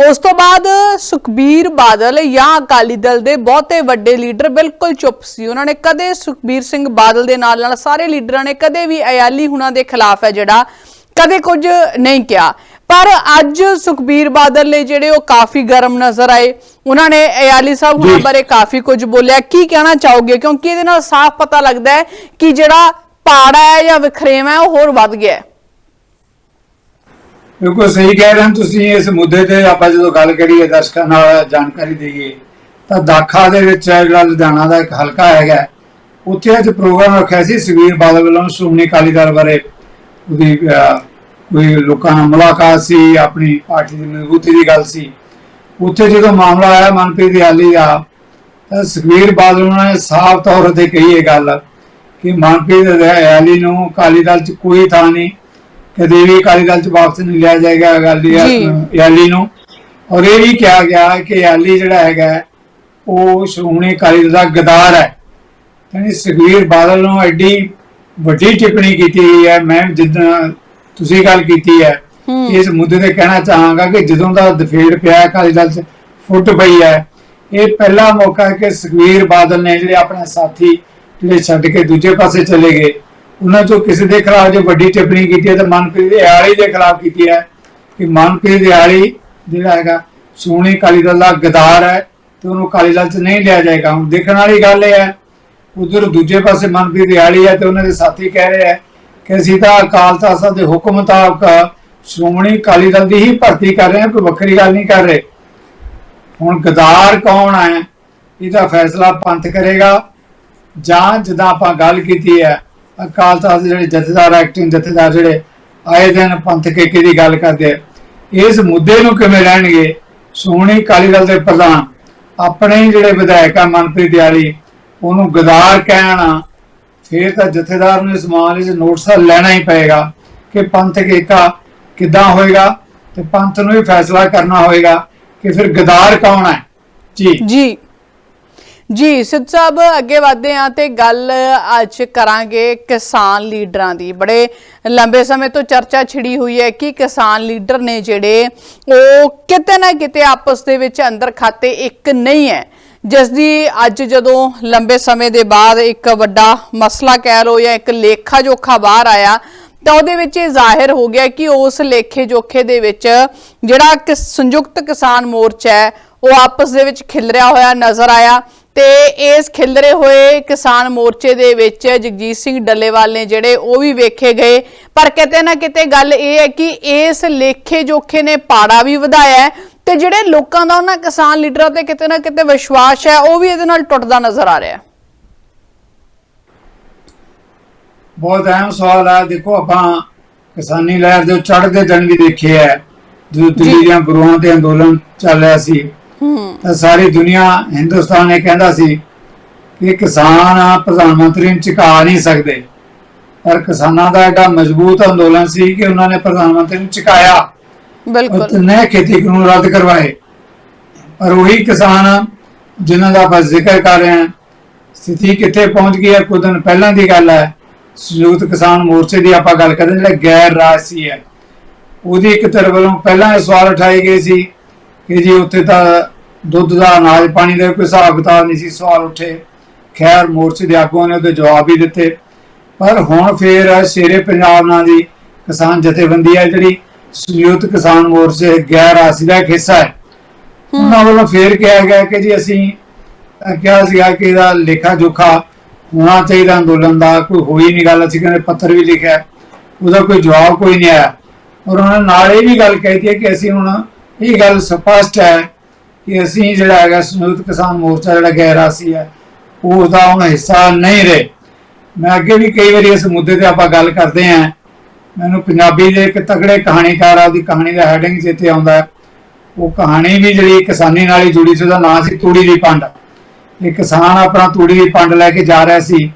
ਉਸ ਤੋਂ ਬਾਅਦ ਸੁਖਬੀਰ ਬਾਦਲ ਜਾਂ ਅਕਾਲੀ ਦਲ ਦੇ ਬਹੁਤੇ ਵੱਡੇ ਲੀਡਰ ਬਿਲਕੁਲ ਚੁੱਪ ਸੀ। ਉਹਨਾਂ ਨੇ ਕਦੇ ਸੁਖਬੀਰ ਸਿੰਘ ਬਾਦਲ ਦੇ ਨਾਲ ਨਾਲ ਸਾਰੇ ਲੀਡਰਾਂ ਨੇ ਕਦੇ ਵੀ ਅਯਾਲੀ ਹੁਣਾਂ ਦੇ ਖਿਲਾਫ ਹੈ ਜਿਹੜਾ ਕਦੇ ਕੁਝ ਨਹੀਂ ਕਿਹਾ। ਪਰ ਅੱਜ ਸੁਖਬੀਰ ਬਾਦਲ ਨੇ ਜਿਹੜੇ ਉਹ ਕਾਫੀ ਗਰਮ ਨਜ਼ਰ ਆਏ। ਉਹਨਾਂ ਨੇ ਅਯਾਲੀ ਸਾਹਿਬ ਹੁਣਾਂ ਜੀ। ਬਾਰੇ ਕਾਫੀ ਕੁਝ ਬੋਲਿਆ। ਕੀ ਕਹਿਣਾ ਚਾਹੋਗੇ? ਕਿਉਂਕਿ ਇਹਦੇ ਨਾਲ ਸਾਫ਼ ਪਤਾ ਲੱਗਦਾ ਹੈ ਕਿ ਜਿਹੜਾ ਪਾੜਾ ਹੈ ਜਾਂ ਵਿਖਰੇਵਾ ਹੈ ਉਹ ਹੋਰ ਵੱਧ ਗਿਆ ਹੈ। ਬਿਲਕੁਲ ਸਹੀ ਕਹਿ ਰਹੇ ਹੋ ਤੁਸੀਂ। ਇਸ ਮੁੱਦੇ ਤੇ ਆਪਾਂ ਜਦੋਂ ਗੱਲ ਕਰੀਏ ਦਰਸ਼ਕਾਂ ਨਾਲ ਜਾਣਕਾਰੀ ਦਈਏ ਤਾਂ ਦਾਖਾ ਦੇ ਵਿੱਚ ਜਿਹੜਾ ਲੁਧਿਆਣਾ ਦਾ ਇੱਕ ਹਲਕਾ ਹੈਗਾ ਉੱਥੇ ਅੱਜ ਪ੍ਰੋਗਰਾਮ ਰੱਖਿਆ ਸੀ ਸੁਖਬੀਰ ਬਾਦਲ ਵੱਲੋਂ ਸ਼੍ਰੋਮਣੀ ਅਕਾਲੀ ਦਲ ਬਾਰੇ। ਉਹਦੀ ਕੋਈ ਲੋਕਾਂ ਨਾਲ ਮੁਲਾਕਾਤ ਸੀ ਆਪਣੀ ਪਾਰਟੀ ਦੀ ਮਜ਼ਬੂਤੀ ਦੀ ਗੱਲ ਸੀ। ਉੱਥੇ ਜਦੋਂ ਮਾਮਲਾ ਆਇਆ ਮਨਪ੍ਰੀਤ ਦਿਆਲੀ ਦਾ ਤਾਂ ਸੁਖਬੀਰ ਬਾਦਲ ਨੇ ਸਾਫ਼ ਤੌਰ ਤੇ ਕਹੀ ਇਹ ਗੱਲ ਕਿ ਮਨਪ੍ਰੀਤ ਦਿਆਲੀ ਨੂੰ ਅਕਾਲੀ ਦਲ 'ਚ ਕੋਈ ਥਾਂ ਨਹੀਂ ਕਦੇ ਵੀ ਅਕਾਲੀ ਦਲ 'ਚ ਵਾਪਸ ਨਹੀਂ ਲਿਆ ਜਾਏਗਾ ਅਕਾਲੀ। ਯਾਲੀ ਨੂੰ। ਔਰ ਇਹ ਵੀ ਕਿਹਾ ਗਿਆ ਕਿ ਯਾਲੀ ਜਿਹੜਾ ਹੈਗਾ ਉਹ ਸ਼੍ਰੋਮਣੀ ਅਕਾਲੀ ਦਲ ਦਾ ਗਦਾਰ ਹੈ। ਯਾਨੀ ਸੁਖਬੀਰ ਬਾਦਲ ਨੂੰ ਐਡੀ ਵੱਡੀ ਟਿੱਪਣੀ ਕੀਤੀ ਗਈ ਹੈ। ਮੈਂ ਜਿੱਦਾਂ ਤੁਸੀਂ ਗੱਲ ਕੀਤੀ ਹੈ। ਇਸ ਮੁੱਦੇ ਤੇ ਕਹਿਣਾ ਚਾਹਾਂਗਾ ਕਿ ਜਦੋਂ ਦਾ ਦਫੇੜ ਪਿਆ ਅਕਾਲੀ ਦਲ 'ਚ ਫੁੱਟ ਪਈ ਹੈ। ਇਹ ਪਹਿਲਾ ਮੌਕਾ ਹੈ ਕਿ ਸੁਖਬੀਰ ਬਾਦਲ ਨੇ ਜਿਹੜੇ ਆਪਣੇ ਸਾਥੀ ਜਿਹੜੇ ਛੱਡ ਕੇ ਦੂਜੇ ਪਾਸੇ ਚਲੇ ਗਏ ਉਹਨਾਂ ਚੋਂ ਕਿਸੇ ਦੇ ਖਿਲਾਫ ਜੋ ਵੱਡੀ ਟਿੱਪਣੀ ਕੀਤੀ ਹੈ ਤੇ ਮਨਪ੍ਰੀਤ ਦਿਹਾੜੀ ਦੇ ਖਿਲਾਫ ਕੀਤੀ ਹੈ। ਕਿ ਮਨਪ੍ਰੀਤ ਦਿਹਾੜੀ ਜਿਹੜਾ ਹੈਗਾ ਸੋਹਣੀ ਅਕਾਲੀ ਦਲ ਦਾ ਗਦਾਰ ਹੈ ਤੇ ਉਹਨੂੰ ਅਕਾਲੀ ਦਲ 'ਚ ਨਹੀਂ ਲਿਆ ਜਾਏਗਾ। ਹੁਣ ਦੇਖਣ ਵਾਲੀ ਗੱਲ ਇਹ ਹੈ ਉਧਰ ਦੂਜੇ ਪਾਸੇ ਮਨਪ੍ਰੀਤ ਦਿਹਾੜੀ ਹੈ ਤੇ ਉਹਨਾਂ ਦੇ ਸਾਥੀ ਕਹਿ ਰਹੇ ਹੈ ਕਿ ਅਸੀਂ ਤਾਂ ਅਕਾਲ ਤਖਤ ਦੇ ਹੁਕਮ ਮੁਤਾਬਕ ਸ਼੍ਰੋਮਣੀ ਅਕਾਲੀ ਦਲ ਦੀ ਹੀ ਭਰਤੀ ਕਰ ਰਹੇ ਹਾਂ ਕੋਈ ਵੱਖਰੀ ਗੱਲ ਨਹੀਂ ਕਰ ਰਹੇ। ਹੁਣ ਗਦਾਰ ਕੌਣ ਹੈ ਇਹਦਾ ਫੈਸਲਾ ਪੰਥ ਕਰੇਗਾ। ਜਾਂ ਜਿੱਦਾਂ ਆਪਾਂ ਗੱਲ ਕੀਤੀ ਹੈ, ਅਕਾਲ ਤਖਤ ਦੇ ਜਿਹੜੇ ਜਥੇਦਾਰ ਐਕਟਿੰਗ ਜਥੇਦਾਰ ਜਿਹੜੇ ਆਏ ਦਿਨ ਪੰਥ ਕੇਕੇ ਦੀ ਗੱਲ ਕਰਦੇ ਆ, ਇਸ ਮੁੱਦੇ ਨੂੰ ਕਿਵੇਂ ਲੈਣਗੇ ਸ਼੍ਰੋਮਣੀ ਅਕਾਲੀ ਦਲ ਦੇ ਪ੍ਰਧਾਨ, ਆਪਣੇ ਜਿਹੜੇ ਵਿਧਾਇਕ ਆ, ਮਨਪ੍ਰੀਤ ਦਿਆਲੀ, ਉਹਨੂੰ ਗਦਾਰ ਕਹਿਣਾ ਫਿਰ ਤਾਂ ਜਥੇਦਾਰ ਨੂੰ ਇਸ ਮਾਮਲੇ 'ਚ ਨੋਟਿਸ ਲੈਣਾ ਹੀ ਪਏਗਾ ਕਿ ਪੰਥ ਕੇਕਾ ਕਿੱਦਾਂ ਹੋਏਗਾ ਤੇ ਪੰਥ ਨੂੰ ਹੀ ਫੈਸਲਾ ਕਰਨਾ ਹੋਏਗਾ ਕਿ ਫਿਰ ਗਦਾਰ ਕੌਣ ਹੈ? ਜੀ। ਜੀ। ਜੀ, ਸਿੱਧ ਸਾਹਿਬ, ਅੱਗੇ ਵਧਦੇ ਹਾਂ ਤੇ ਗੱਲ ਅੱਜ ਕਰਾਂਗੇ ਕਿਸਾਨ ਲੀਡਰਾਂ ਦੀ। ਬੜੇ ਲੰਬੇ ਸਮੇਂ ਤੋਂ ਚਰਚਾ ਛਿੜੀ ਹੋਈ ਹੈ ਕਿ ਕਿਸਾਨ ਲੀਡਰ ਨੇ ਜਿਹੜੇ ਉਹ ਕਿਤੇ ਨਾ ਕਿਤੇ ਆਪਸ ਦੇ ਵਿੱਚ ਅੰਦਰ ਖਾਤੇ ਇੱਕ ਨਹੀਂ ਹੈ। ਜਿਸ ਦੀ ਅੱਜ ਜਦੋਂ ਲੰਬੇ ਸਮੇਂ ਦੇ ਬਾਅਦ ਇੱਕ ਵੱਡਾ ਮਸਲਾ ਕਹਿ ਲੋ ਜਾਂ ਇੱਕ ਲੇਖਾ ਜੋਖਾ ਬਾਹਰ ਆਇਆ, ਤਾਂ ਉਹਦੇ ਵਿੱਚ ਇਹ ਜ਼ਾਹਿਰ ਹੋ ਗਿਆ ਕਿ ਉਸ ਲੇਖੇ ਜੋਖੇ ਦੇ ਵਿੱਚ ਜਿਹੜਾ ਕਿ ਸੰਯੁਕਤ ਕਿਸਾਨ ਮੋਰਚਾ ਹੈ, ਉਹ ਆਪਸ ਦੇ ਵਿੱਚ ਖਿਲਰਿਆ ਹੋਇਆ ਨਜ਼ਰ ਆਇਆ ਤੇ ਇਸ ਖਿਲਰੇ ਹੋਏ ਕਿਸਾਨ ਮੋਰਚੇ ਦੇ ਵਿੱਚ ਜਗਜੀਤ ਸਿੰਘ ਡੱਲੇਵਾਲ ਨੇ ਜਿਹੜੇ ਉਹ ਵੀ ਵੇਖੇ ਗਏ। ਪਰ ਕਿਤੇ ਨਾ ਕਿਤੇ ਗੱਲ ਇਹ ਹੈ ਕਿ ਇਸ ਲੇਖੇ ਜੋਖੇ ਨੇ ਪਾੜਾ ਵੀ ਵਧਾਇਆ ਤੇ ਜਿਹੜੇ ਲੋਕਾਂ ਦਾ ਉਹਨਾਂ ਕਿਸਾਨ ਲੀਡਰਾਂ ਤੇ ਕਿਤੇ ਨਾ ਕਿਤੇ ਵਿਸ਼ਵਾਸ ਹੈ ਉਹ ਵੀ ਇਹਦੇ ਨਾਲ ਟੁੱਟਦਾ ਨਜ਼ਰ ਆ ਰਿਹਾ ਹੈ। ਬਹੁਤ ਅਹਿਮ ਸਵਾਲ ਹੈ ਦੇਖੋ ਆਪਾਂ ਕਿਸਾਨੀ ਲਹਿਰ ਦੇ ਚੜ੍ਹਦੇ ਦਿਨ ਵੀ ਦੇਖੇ ਹੈ। ਜਦੋਂ ਦਿੱਲੀ ਦੀਆਂ ਗੁਰੂਆਂ ਤੇ ਅੰਦੋਲਨ ਚੱਲ ਰਿਹਾ ਸੀ ਹੂੰ। ਤਾਂ ਸਾਰੀ ਦੁਨੀਆ ਹਿੰਦੁਸਤਾਨ ਇਹ ਕਹਿੰਦਾ ਸੀ ਕਿ ਕਿਸਾਨ ਪ੍ਰਧਾਨ ਮੰਤਰੀ ਨੂੰ ਝੁਕਾ ਨਹੀਂ ਸਕਦੇ। ਪਰ ਕਿਸਾਨਾਂ ਦਾ ਐਡਾ ਮਜ਼ਬੂਤ ਅੰਦੋਲਨ ਸੀ ਕਿ ਉਹਨਾਂ ਨੇ ਪ੍ਰਧਾਨ ਮੰਤਰੀ ਨੂੰ ਝੁਕਾਇਆ। ਬਿਲਕੁਲ। ਨਏ ਖੇਤੀ ਕਾਨੂੰਨ ਰੱਦ ਕਰਵਾਏ। ਪਰ ਉਹੀ ਕਿਸਾਨ ਜਿਨ੍ਹਾਂ ਦਾ ਆਪਾਂ ਜ਼ਿਕਰ ਕਰ ਰਹੇ ਹਾਂ, ਸਥਿਤੀ ਕਿੱਥੇ ਪਹੁੰਚ ਗਈ ਹੈ, ਕੁਝ ਦਿਨ ਪਹਿਲਾਂ ਦੀ ਗੱਲ ਹੈ। ਸੰਯੁਕਤ ਕਿਸਾਨ ਮੋਰਚੇ ਦੀ ਆਪਾਂ ਗੱਲ ਕਰਦੇ ਜਿਹੜਾ ਗੈਰ ਰਾਜਸੀ ਹੈ। ਉਹਦੀ ਇੱਕ ਤਰ੍ਹਾਂ ਵੱਲੋਂ ਪਹਿਲਾਂ ਇਹ ਸਵਾਲ ਉਠਾਏ ਗਏ ਸੀ ਕਿ ਜੀ ਉੱਥੇ ਤਾਂ ਦੁੱਧ ਦਾ ਅਨਾਜ ਪਾਣੀ ਦਾ ਕੋਈ ਹਿਸਾਬ ਕਿਤਾਬ ਨਹੀਂ ਸੀ, ਸਵਾਲ ਉੱਠੇ। ਖੈਰ, ਮੋਰਚੇ ਦੇ ਆਗੂਆਂ ਨੇ ਉਹਦੇ ਜਵਾਬ ਵੀ ਦਿੱਤੇ। ਪਰ ਹੁਣ ਫੇਰ ਸ਼ੇਰੇ ਪੰਜਾਬ ਨਾਂ ਦੀ ਕਿਸਾਨ ਜਥੇਬੰਦੀ ਹੈ ਜਿਹੜੀ ਸੰਯੁਕਤ ਕਿਸਾਨ ਮੋਰਚੇ ਗੈਰ ਰਾਜਸੀ ਦਾ ਹਿੱਸਾ ਹੈ। ਉਹਨਾਂ ਵੱਲੋਂ ਫੇਰ ਕਿਹਾ ਗਿਆ ਕਿ ਜੀ ਅਸੀਂ ਕਿਹਾ ਸੀਗਾ ਕਿ ਇਹਦਾ ਲੇਖਾ ਜੋਖਾ ਹੋਣਾ ਚਾਹੀਦਾ ਅੰਦੋਲਨ ਦਾ, ਕੋਈ ਹੋਈ ਨਹੀਂ ਗੱਲ, ਅਸੀਂ ਕਹਿੰਦੇ ਪੱਤਰ ਵੀ ਲਿਖਿਆ ਉਹਦਾ ਕੋਈ ਜਵਾਬ ਕੋਈ ਨਹੀਂ ਆਇਆ। ਔਰ ਉਹਨਾਂ ਨਾਲ ਇਹ ਵੀ ਗੱਲ ਕਹੀ ਹੈ ਕਿ ਅਸੀਂ ਹੁਣ ਇਹ ਗੱਲ ਸਪਸ਼ਟ ਹੈ ਕਿ ਅਸੀਂ ਜਿਹੜਾ ਹੈਗਾ ਸੰਯੁਕਤ ਕਿਸਾਨ ਮੋਰਚਾ ਜਿਹੜਾ ਗੈਰ ਰਾਸੀ ਹੈ ਉਹ ਉਹਦਾ ਹੁਣ ਹਿੱਸਾ ਨਹੀਂ ਰਹੇ। ਮੈਂ ਅੱਗੇ ਵੀ ਕਈ ਵਾਰੀ ਇਸ ਮੁੱਦੇ ਤੇ ਆਪਾਂ ਗੱਲ ਕਰਦੇ ਆਂ ਮੈਨੂੰ ਪੰਜਾਬੀ ਦੇ ਇੱਕ ਤਗੜੇ ਕਹਾਣੀਕਾਰ ਆ ਉਹਦੀ ਕਹਾਣੀ ਦਾ ਹੈਡਿੰਗ ਜਿੱਥੇ ਆਉਂਦਾ ਹੈ। ਉਹ ਕਹਾਣੀ ਵੀ ਜਿਹੜੀ ਕਿਸਾਨੀ ਨਾਲ ਹੀ ਜੁੜੀ ਸੀ, ਉਹਦਾ ਨਾਂ ਸੀ ਤੂੜੀ ਦੀ ਪੰਡ। ਇਹ ਕਿਸਾਨ ਆਪਣਾ ਤੂੜੀ ਦੀ ਪੰਡ ਲੈ ਕੇ ਜਾ ਰਿਹਾ ਸੀ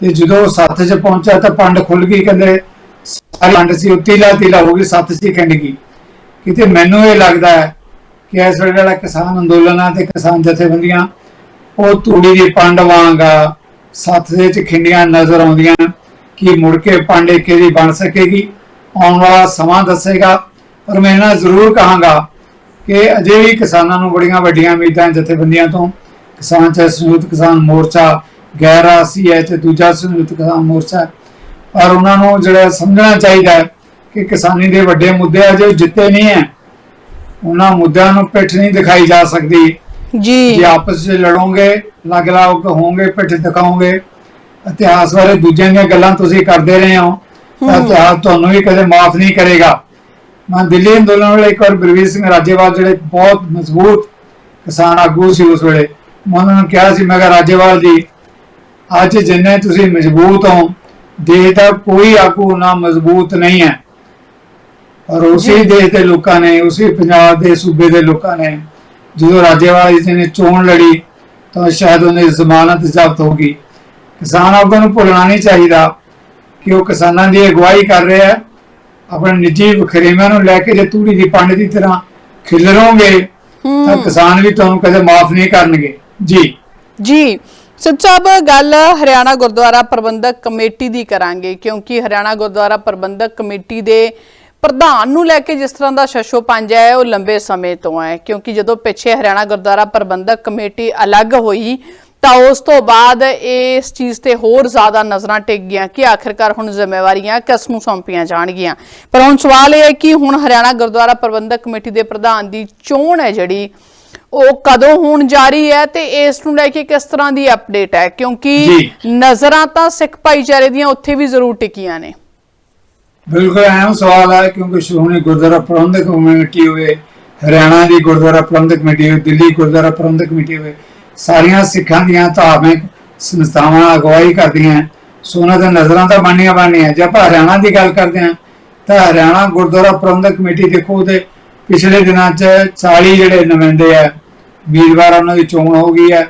ਤੇ ਜਦੋਂ ਉਹ ਸੱਥ 'ਚ ਪਹੁੰਚਿਆ ਤਾਂ ਪੰਡ ਖੁੱਲ ਗਈ, ਕਹਿੰਦੇ, ਸਾਰੀ ਪੰਡ ਸੀ, ਉਹ ਤੀਲਾ ਹੋ ਗਈ, ਸੱਥ 'ਚ ਖਿੰਡ ਗਈ। ਕਿਤੇ ਮੈਨੂੰ ਇਹ ਲੱਗਦਾ ਹੈ ਕਿ ਇਸ ਵੇਲੇ ਜਿਹੜਾ ਕਿਸਾਨ ਅੰਦੋਲਨ ਆ ਤੇ ਕਿਸਾਨ ਜਥੇਬੰਦੀਆਂ ਉਹ ਤੂੜੀ ਦੀ ਪੰਡ ਵਾਂਗ ਸੱਥ ਦੇ ਵਿੱਚ ਖਿੰਡੀਆਂ ਨਜ਼ਰ ਆਉਂਦੀਆਂ। ਕਿ ਮੁੜ ਕੇ ਪੰਡ ਏਕੇ ਦੀ ਬਣ ਸਕੇਗੀ? ਆਉਣ ਵਾਲਾ ਸਮਾਂ ਦੱਸੇਗਾ। ਪਰ ਮੈਂ ਇਹਨਾਂ ਜ਼ਰੂਰ ਕਹਾਂਗਾ ਕਿ ਅਜੇ ਵੀ ਕਿਸਾਨਾਂ ਨੂੰ ਬੜੀਆਂ ਵੱਡੀਆਂ ਉਮੀਦਾਂ ਜਥੇਬੰਦੀਆਂ ਤੋਂ। ਕਿਸਾਨ ਚਾਹੇ ਸੰਯੁਕਤ ਕਿਸਾਨ ਮੋਰਚਾ ਗੈਰ ਤੇ ਦੂਜਾ ਸੰਯੁਕਤ ਕਿਸਾਨ ਮੋਰਚਾ। ਪਰ ਉਹਨਾਂ ਨੂੰ ਜਿਹੜਾ ਸਮਝਣਾ ਚਾਹੀਦਾ ਹੈ ਕਿ ਕਿਸਾਨੀ ਦੇ ਵੱਡੇ ਮੁੱਦੇ ਆ ਜੋ ਜਿੱਤੇ ਨਹੀਂ ਹੈ। ਉਹਨਾਂ ਮੁੱਦਿਆਂ ਨੂੰ ਪਿੱਠ ਨਹੀਂ ਦਿਖਾਈ ਜਾ ਸਕਦੀ। ਜੀ। ਜੇ ਆਪਸ ਵਿੱਚ ਲੜੋਗੇ ਲੱਗ ਲੱਗ ਹੋਵੋਗੇ ਪਿੱਠ ਦਿਖਾਓਗੇ ਇਤਿਹਾਸ ਬਾਰੇ ਦੂਜਿਆਂ ਦੀਆਂ ਗੱਲਾਂ ਤੁਸੀਂ ਕਰਦੇ ਰਹੇ ਹੋ ਤਾਂ ਇਤਿਹਾਸ ਤੁਹਾਨੂੰ ਵੀ ਕਦੇ ਮਾਫ ਨਹੀਂ ਕਰੇਗਾ। ਮੈਂ ਦਿੱਲੀ ਅੰਦੋਲਨ ਵੇਲੇ ਇੱਕ ਵਾਰ ਬਲਵੀਰ ਸਿੰਘ ਰਾਜੇਵਾਲ ਜਿਹੜੇ ਬਹੁਤ ਮਜ਼ਬੂਤ ਕਿਸਾਨ ਆਗੂ ਸੀ ਉਸ ਵੇਲੇ ਉਹਨਾਂ ਨੂੰ ਕਿਹਾ ਸੀ ਮੈਂ ਕਿਹਾ ਰਾਜੇਵਾਲ ਜੀ ਅੱਜ ਜਿੰਨੇ ਤੁਸੀਂ ਮਜ਼ਬੂਤ ਹੋ ਦੇਸ਼ ਦਾ ਕੋਈ ਆਗੂ ਨਾ ਮਜ਼ਬੂਤ ਨਹੀਂ ਹੈ। ਔਰ ਉਸੇ ਦੇਸ਼ ਦੇ ਲੋਕਾਂ ਨੇ ਉਸੇ ਪੰਜਾਬ ਦੇ ਸੂਬੇ ਦੇ ਲੋਕਾਂ ਨੇ ਜਦੋਂ ਰਾਜੇਵਾਲ ਜੀ ਨੇ ਚੋਣ ਲੜੀ ਤਾਂ ਸ਼ਾਇਦ ਉਹਨੇ ਜ਼ਮਾਨਤ ਜ਼ਬਤ ਹੋ ਗਈ। ਕਿਸਾਨ ਆਗੂ ਨੂੰ ਭੁੱਲਣਾ ਨਹੀਂ ਚਾਹੀਦਾ ਕਿ ਉਹ ਕਿਸਾਨਾਂ ਦੀ ਅਗਵਾਈ ਕਰ ਰਿਹਾ ਹੈ। ਆਪਣੇ ਨਿੱਜੀ ਵਖਰੇਵਿਆਂ ਨੂੰ ਲੈ ਕੇ ਜੇ ਤੂੜੀ ਦੀ ਪੰਡ ਦੀ ਤਰ੍ਹਾਂ ਖਿਲਰੋਗੇ ਤਾਂ ਕਿਸਾਨ ਵੀ ਤੁਹਾਨੂੰ ਕਦੇ ਮਾਫ ਨਹੀਂ ਕਰਨਗੇ। ਜੀ। ਜੀ ਸਾਹਿਬ ਗੱਲ ਹਰਿਆਣਾ ਗੁਰਦੁਆਰਾ ਪ੍ਰਬੰਧਕ ਕਮੇਟੀ ਦੀ ਕਰਾਂਗੇ ਕਿਉਂਕਿ ਹਰਿਆਣਾ ਗੁਰਦੁਆਰਾ ਪ੍ਰਬੰਧਕ ਕਮੇਟੀ ਦੇ ਪ੍ਰਧਾਨ ਨੂੰ ਲੈ ਕੇ ਜਿਸ ਤਰ੍ਹਾਂ ਦਾ ਸ਼ਸ਼ੋ ਪੰਜਾ ਹੈ ਉਹ ਲੰਬੇ ਸਮੇਂ ਤੋਂ ਹੈ ਕਿਉਂਕਿ ਜਦੋਂ ਪਿੱਛੇ ਹਰਿਆਣਾ ਗੁਰਦੁਆਰਾ ਪ੍ਰਬੰਧਕ ਕਮੇਟੀ ਅਲੱਗ ਹੋਈ ਤਾਂ ਉਸ ਤੋਂ ਬਾਅਦ ਇਸ ਚੀਜ਼ ਤੇ ਹੋਰ ਜ਼ਿਆਦਾ ਨਜ਼ਰਾਂ ਟਿਕ ਗਈਆਂ ਕਿ ਆਖਿਰਕਾਰ ਹੁਣ ਜ਼ਿੰਮੇਵਾਰੀਆਂ ਕਿਸ ਨੂੰ ਸੌਂਪੀਆਂ ਜਾਣਗੀਆਂ। ਪਰ ਹੁਣ ਸਵਾਲ ਇਹ ਹੈ ਕਿ ਹੁਣ ਹਰਿਆਣਾ ਗੁਰਦੁਆਰਾ ਪ੍ਰਬੰਧਕ ਕਮੇਟੀ ਦੇ ਪ੍ਰਧਾਨ ਦੀ ਚੋਣ ਹੈ ਜਿਹੜੀ ਉਹ ਕਦੋਂ ਹੋਣ ਜਾ ਰਹੀ ਹੈ ਤੇ ਇਸ ਨੂੰ ਲੈ ਕੇ ਕਿਸ ਤਰ੍ਹਾਂ ਦੀ ਅਪਡੇਟ ਹੈ? ਕਿਉਂਕਿ। ਨਜ਼ਰਾਂ ਤਾਂ ਸਿੱਖ ਭਾਈਚਾਰੇ ਦੀਆਂ ਉੱਥੇ ਵੀ ਜ਼ਰੂਰ ਟਿਕੀਆਂ ਨੇ। ਬਿਲਕੁਲ ਅਹਿਮ ਸਵਾਲ ਹੈ ਕਿਉਂਕਿ ਸ਼੍ਰੋਮਣੀ ਗੁਰਦੁਆਰਾ ਪ੍ਰਬੰਧਕ ਕਮੇਟੀ ਹੋਵੇ ਹਰਿਆਣਾ ਦੀ ਗੁਰਦੁਆਰਾ ਪ੍ਰਬੰਧਕ ਕਮੇਟੀ ਹੋਵੇ ਦਿੱਲੀ ਗੁਰਦੁਆਰਾ ਪ੍ਰਬੰਧਕ ਕਮੇਟੀ ਹੋਵੇ ਸਾਰੀਆਂ ਸਿੱਖਾਂ ਦੀਆਂ ਧਾਰਮਿਕ ਸੰਸਥਾਵਾਂ ਅਗਵਾਈ ਕਰਦੀਆਂ। ਸੋ ਉਹਨਾਂ ਦੇ ਨਜ਼ਰਾਂ ਤਾਂ ਬਣਨੀਆਂ ਬਣਨੀਆਂ। ਜੇ ਆਪਾਂ ਹਰਿਆਣਾ ਦੀ ਗੱਲ ਕਰਦੇ ਹਾਂ ਤਾਂ ਹਰਿਆਣਾ ਗੁਰਦੁਆਰਾ ਪ੍ਰਬੰਧਕ ਕਮੇਟੀ ਦੇਖੋ ਉਹਦੇ ਪਿਛਲੇ ਦਿਨਾਂ 'ਚ 40 ਜਿਹੜੇ ਨੁਮਾਇੰਦੇ ਆ ਵੀਰਵਾਰ ਉਹਨਾਂ ਦੀ ਚੋਣ ਹੋ ਗਈ ਹੈ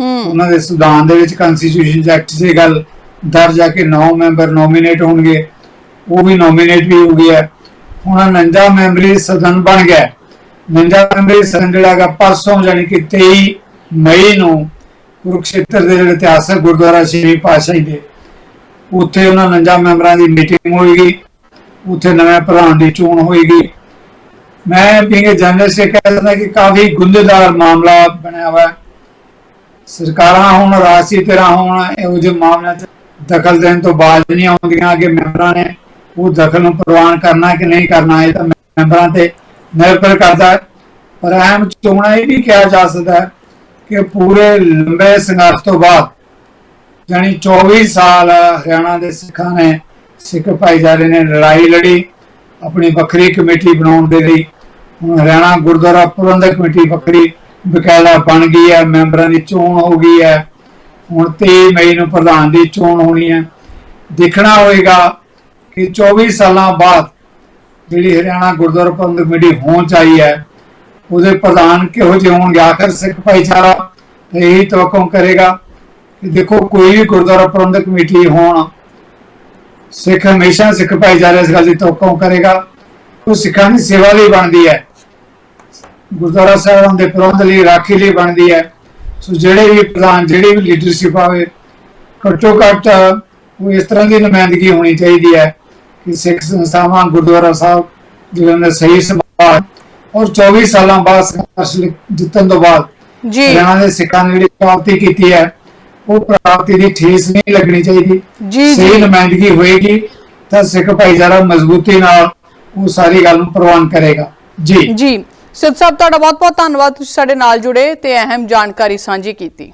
ਹੂੰ। ਉਹਨਾਂ ਦੇ ਸੰਵਿਧਾਨ ਦੇ ਵਿੱਚ ਕਨਸਟੀਟਿਊਸ਼ਨ ਐਕਟ 'ਚ ਇਹ ਗੱਲ ਦਰਜ ਆ ਕਿ 9 ਮੈਂਬਰ ਨੋਮੀਨੇਟ ਹੋਣਗੇ। ਉਹ ਵੀ ਨੋਮੀਨੇਟ ਵੀ ਹੋ ਗਿਆ ਹੁਣ 49 ਮੈਂਬਰੀ ਸਦਨ ਬਣ ਗਿਆ। 49 ਮੈਂਬਰੀ ਸਦਨ ਜਿਹੜਾ ਹੈਗਾ ਪਰਸੋਂ ਜਾਨੀ ਕਿ 23 ਮਈ ਨੂੰ ਕੁਰੂਕਸ਼ੇਤਰ ਦੇ ਜਿਹੜੇ ਇਤਿਹਾਸਕ ਗੁਰਦੁਆਰਾ ਸ਼੍ਰੀ ਪਾਤਸ਼ਾਹੀ ਦੇ, ਉੱਥੇ ਉਹਨਾਂ 49 ਮੈਂਬਰਾਂ ਦੀ ਮੀਟਿੰਗ ਹੋਏਗੀ ਉੱਥੇ ਨਵੇਂ ਪ੍ਰਧਾਨ ਦੀ ਚੋਣ ਹੋਏਗੀ ਮੈਂ ਪਿੰਗੇ ਜਨਰਲ ਸੇ ਕਹਿ ਸਕਦਾ ਕਿ ਕਾਫੀ ਗੁੰਝਲਦਾਰ ਮਾਮਲਾ ਬਣਿਆ ਹੋਇਆ ਸਰਕਾਰਾਂ ਹੁਣ ਰਾਸੀ ਤਰ੍ਹਾਂ ਹੋਣ, ਇਹੋ ਜਿਹੇ ਮਾਮਲਿਆਂ 'ਚ ਦਖਲ ਦੇਣ ਤੋਂ ਬਾਜ਼ ਨਹੀਂ ਆਉਂਦੀਆਂ ਕਿ ਮੈਂਬਰਾਂ ਨੇ ਉਹ ਦਖਲ ਨੂੰ ਪ੍ਰਵਾਨ ਕਰਨਾ ਕਿ ਨਹੀਂ ਕਰਨਾ, ਇਹ ਤਾਂ ਮੈਂਬਰਾਂ ਤੇ ਨਿਰਭਰ ਕਰਦਾ ਪਰ ਅਹਿਮ ਚੋਣਾਂ ਇਹ ਵੀ ਕਿਹਾ ਜਾ ਸਕਦਾ ਕਿ ਪੂਰੇ ਲੰਬੇ ਸੰਘਰਸ਼ ਤੋਂ ਬਾਅਦ ਜਾਨੀ 24 ਸਾਲ ਹਰਿਆਣਾ ਦੇ ਸਿੱਖਾਂ ਨੇ ਸਿੱਖ ਭਾਈਚਾਰੇ ਨੇ ਲੜਾਈ ਲੜੀ, ਆਪਣੀ ਵੱਖਰੀ ਕਮੇਟੀ ਬਣਾਉਣ ਦੇ ਲਈ। ਹਰਿਆਣਾ ਗੁਰਦੁਆਰਾ ਪ੍ਰਬੰਧਕ ਕਮੇਟੀ ਵੱਖਰੀ ਬਕਾਇਦਾ ਬਣ ਗਈ ਹੈ, ਮੈਂਬਰਾਂ ਦੀ ਚੋਣ ਹੋ ਗਈ ਹੈ। ਹੁਣ 23 ਮਈ ਨੂੰ ਪ੍ਰਧਾਨ ਦੀ ਚੋਣ ਹੋਣੀ ਹੈ। ਦੇਖਣਾ ਹੋਏਗਾ ਕਿ 24 ਸਾਲਾਂ ਬਾਅਦ ਜਿਹੜੀ ਹਰਿਆਣਾ ਗੁਰਦੁਆਰਾ ਪ੍ਰਬੰਧਕ ਕਮੇਟੀ ਹੋਂ ਚਾਹੀ ਹੈ, ਉਹਦੇ ਪ੍ਰਧਾਨ ਕਿਹੋ ਜਿਹੇ ਹੋਣਗੇ? ਆਖਰ ਸਿੱਖ ਭਾਈਚਾਰਾ ਇਹੀ ਤਵਕਮ ਕਰੇਗਾ ਕਿ ਦੇਖੋ ਕੋਈ ਵੀ ਗੁਰਦੁਆਰਾ ਪ੍ਰਬੰਧਕ ਕਮੇਟੀ ਹੋਣ, ਸਿੱਖ ਹਮੇਸ਼ਾ ਸਿੱਖ ਭਾਈਚਾਰੇ ਇਸ ਗੱਲ ਦੀ ਤਵਕਮ ਕਰੇਗਾ, ਉਹ ਸਿੱਖਾਂ ਦੀ ਸੇਵਾ ਲਈ ਬਣਦੀ ਹੈ। ਗੁਰਦੁਆਰਾ ਸਾਹਿਬਾਂ ਦੇ ਪ੍ਰਬੰਧ ਲਈ, ਰਾਖੀ ਲਈ ਬਣਦੀ ਹੈ। ਸੋ ਜਿਹੜੇ ਵੀ ਪ੍ਰਧਾਨ, ਜਿਹੜੀ ਵੀ ਲੀਡਰਸ਼ਿਪ ਆਵੇ, ਘੱਟੋ ਘੱਟ ਉਹ ਇਸ ਤਰ੍ਹਾਂ ਦੀ ਨੁਮਾਇੰਦਗੀ ਹੋਣੀ ਚਾਹੀਦੀ ਹੈ ਕਿ ਸਿੱਖ ਸੰਸਥਾਵਾਂ, ਗੁਰਦੁਆਰਾ ਸਾਹਿਬ ਜਿਹੜੇ ਨੇ ਸਹੀ ਸੰਭਾਲ, ਔਰ 24 ਸਾਲਾਂ ਬਾਅਦ ਸੰਘਰਸ਼ ਜਿੱਤਣ ਤੋਂ ਬਾਅਦ ਜੀ। ਹਰਿਆਣਾ ਦੇ ਸਿੱਖਾਂ ਨੇ ਜਿਹੜੀ ਪ੍ਰਾਪਤੀ ਕੀਤੀ ਹੈ। ਉਹ ਪ੍ਰਾਪਤੀ ਦੀ ਠੇਸ ਨਹੀਂ ਲੱਗਣੀ ਚਾਹੀਦੀ। ਜੀ, ਸਹੀ। ਨੁਮਾਇੰਦਗੀ ਹੋਏਗੀ ਤਾਂ ਸਿੱਖ ਭਾਈਚਾਰਾ ਮਜ਼ਬੂਤੀ ਨਾਲ ਉਹ ਸਾਰੀ ਗੱਲ ਨੂੰ ਪ੍ਰਵਾਨ ਕਰੇਗਾ। ਜੀ। ਜੀ। ਸਿੱਧ ਸਾਹਿਬ ਤੁਹਾਡਾ ਬਹੁਤ ਬਹੁਤ ਧੰਨਵਾਦ। ਤੁਸੀਂ ਸਾਡੇ ਨਾਲ ਜੁੜੇ ਤੇ ਅਹਿਮ ਜਾਣਕਾਰੀ ਸਾਂਝੀ ਕੀਤੀ।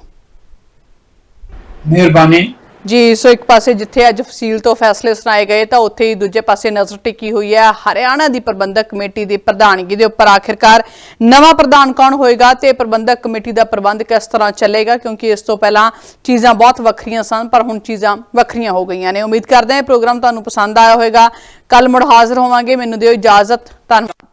ਮਿਹਰਬਾਨੀ। ਜੀ, ਸੋ ਇੱਕ ਪਾਸੇ ਜਿੱਥੇ ਅੱਜ ਫਸੀਲ ਤੋਂ ਫੈਸਲੇ ਸੁਣਾਏ ਗਏ, ਤਾਂ ਉੱਥੇ ਹੀ ਦੂਜੇ ਪਾਸੇ ਨਜ਼ਰ ਟਿਕੀ ਹੋਈ ਹੈ। ਹਰਿਆਣਾ ਦੀ ਪ੍ਰਬੰਧਕ ਕਮੇਟੀ ਦੀ ਪ੍ਰਧਾਨਗੀ ਦੇ ਉੱਪਰ ਆਖਿਰਕਾਰ ਨਵਾਂ ਪ੍ਰਧਾਨ ਕੌਣ ਹੋਏਗਾ ਤੇ ਪ੍ਰਬੰਧਕ ਕਮੇਟੀ ਦਾ ਪ੍ਰਬੰਧ ਕਿਸ ਤਰ੍ਹਾਂ ਚੱਲੇਗਾ, ਕਿਉਂਕਿ ਇਸ ਤੋਂ ਪਹਿਲਾਂ ਚੀਜ਼ਾਂ ਬਹੁਤ ਵੱਖਰੀਆਂ ਸਨ, ਪਰ ਹੁਣ ਚੀਜ਼ਾਂ ਵੱਖਰੀਆਂ ਹੋ ਗਈਆਂ ਨੇ। ਉਮੀਦ ਕਰਦੇ ਹਾਂ ਇਹ ਪ੍ਰੋਗਰਾਮ ਤੁਹਾਨੂੰ ਪਸੰਦ ਆਇਆ ਹੋਵੇਗਾ। ਕੱਲ ਮੁੜ ਹਾਜ਼ਰ ਹੋਵਾਂਗੇ। ਮੈਨੂੰ ਦਿਓ ਇਜਾਜ਼ਤ। ਧੰਨਵਾਦ।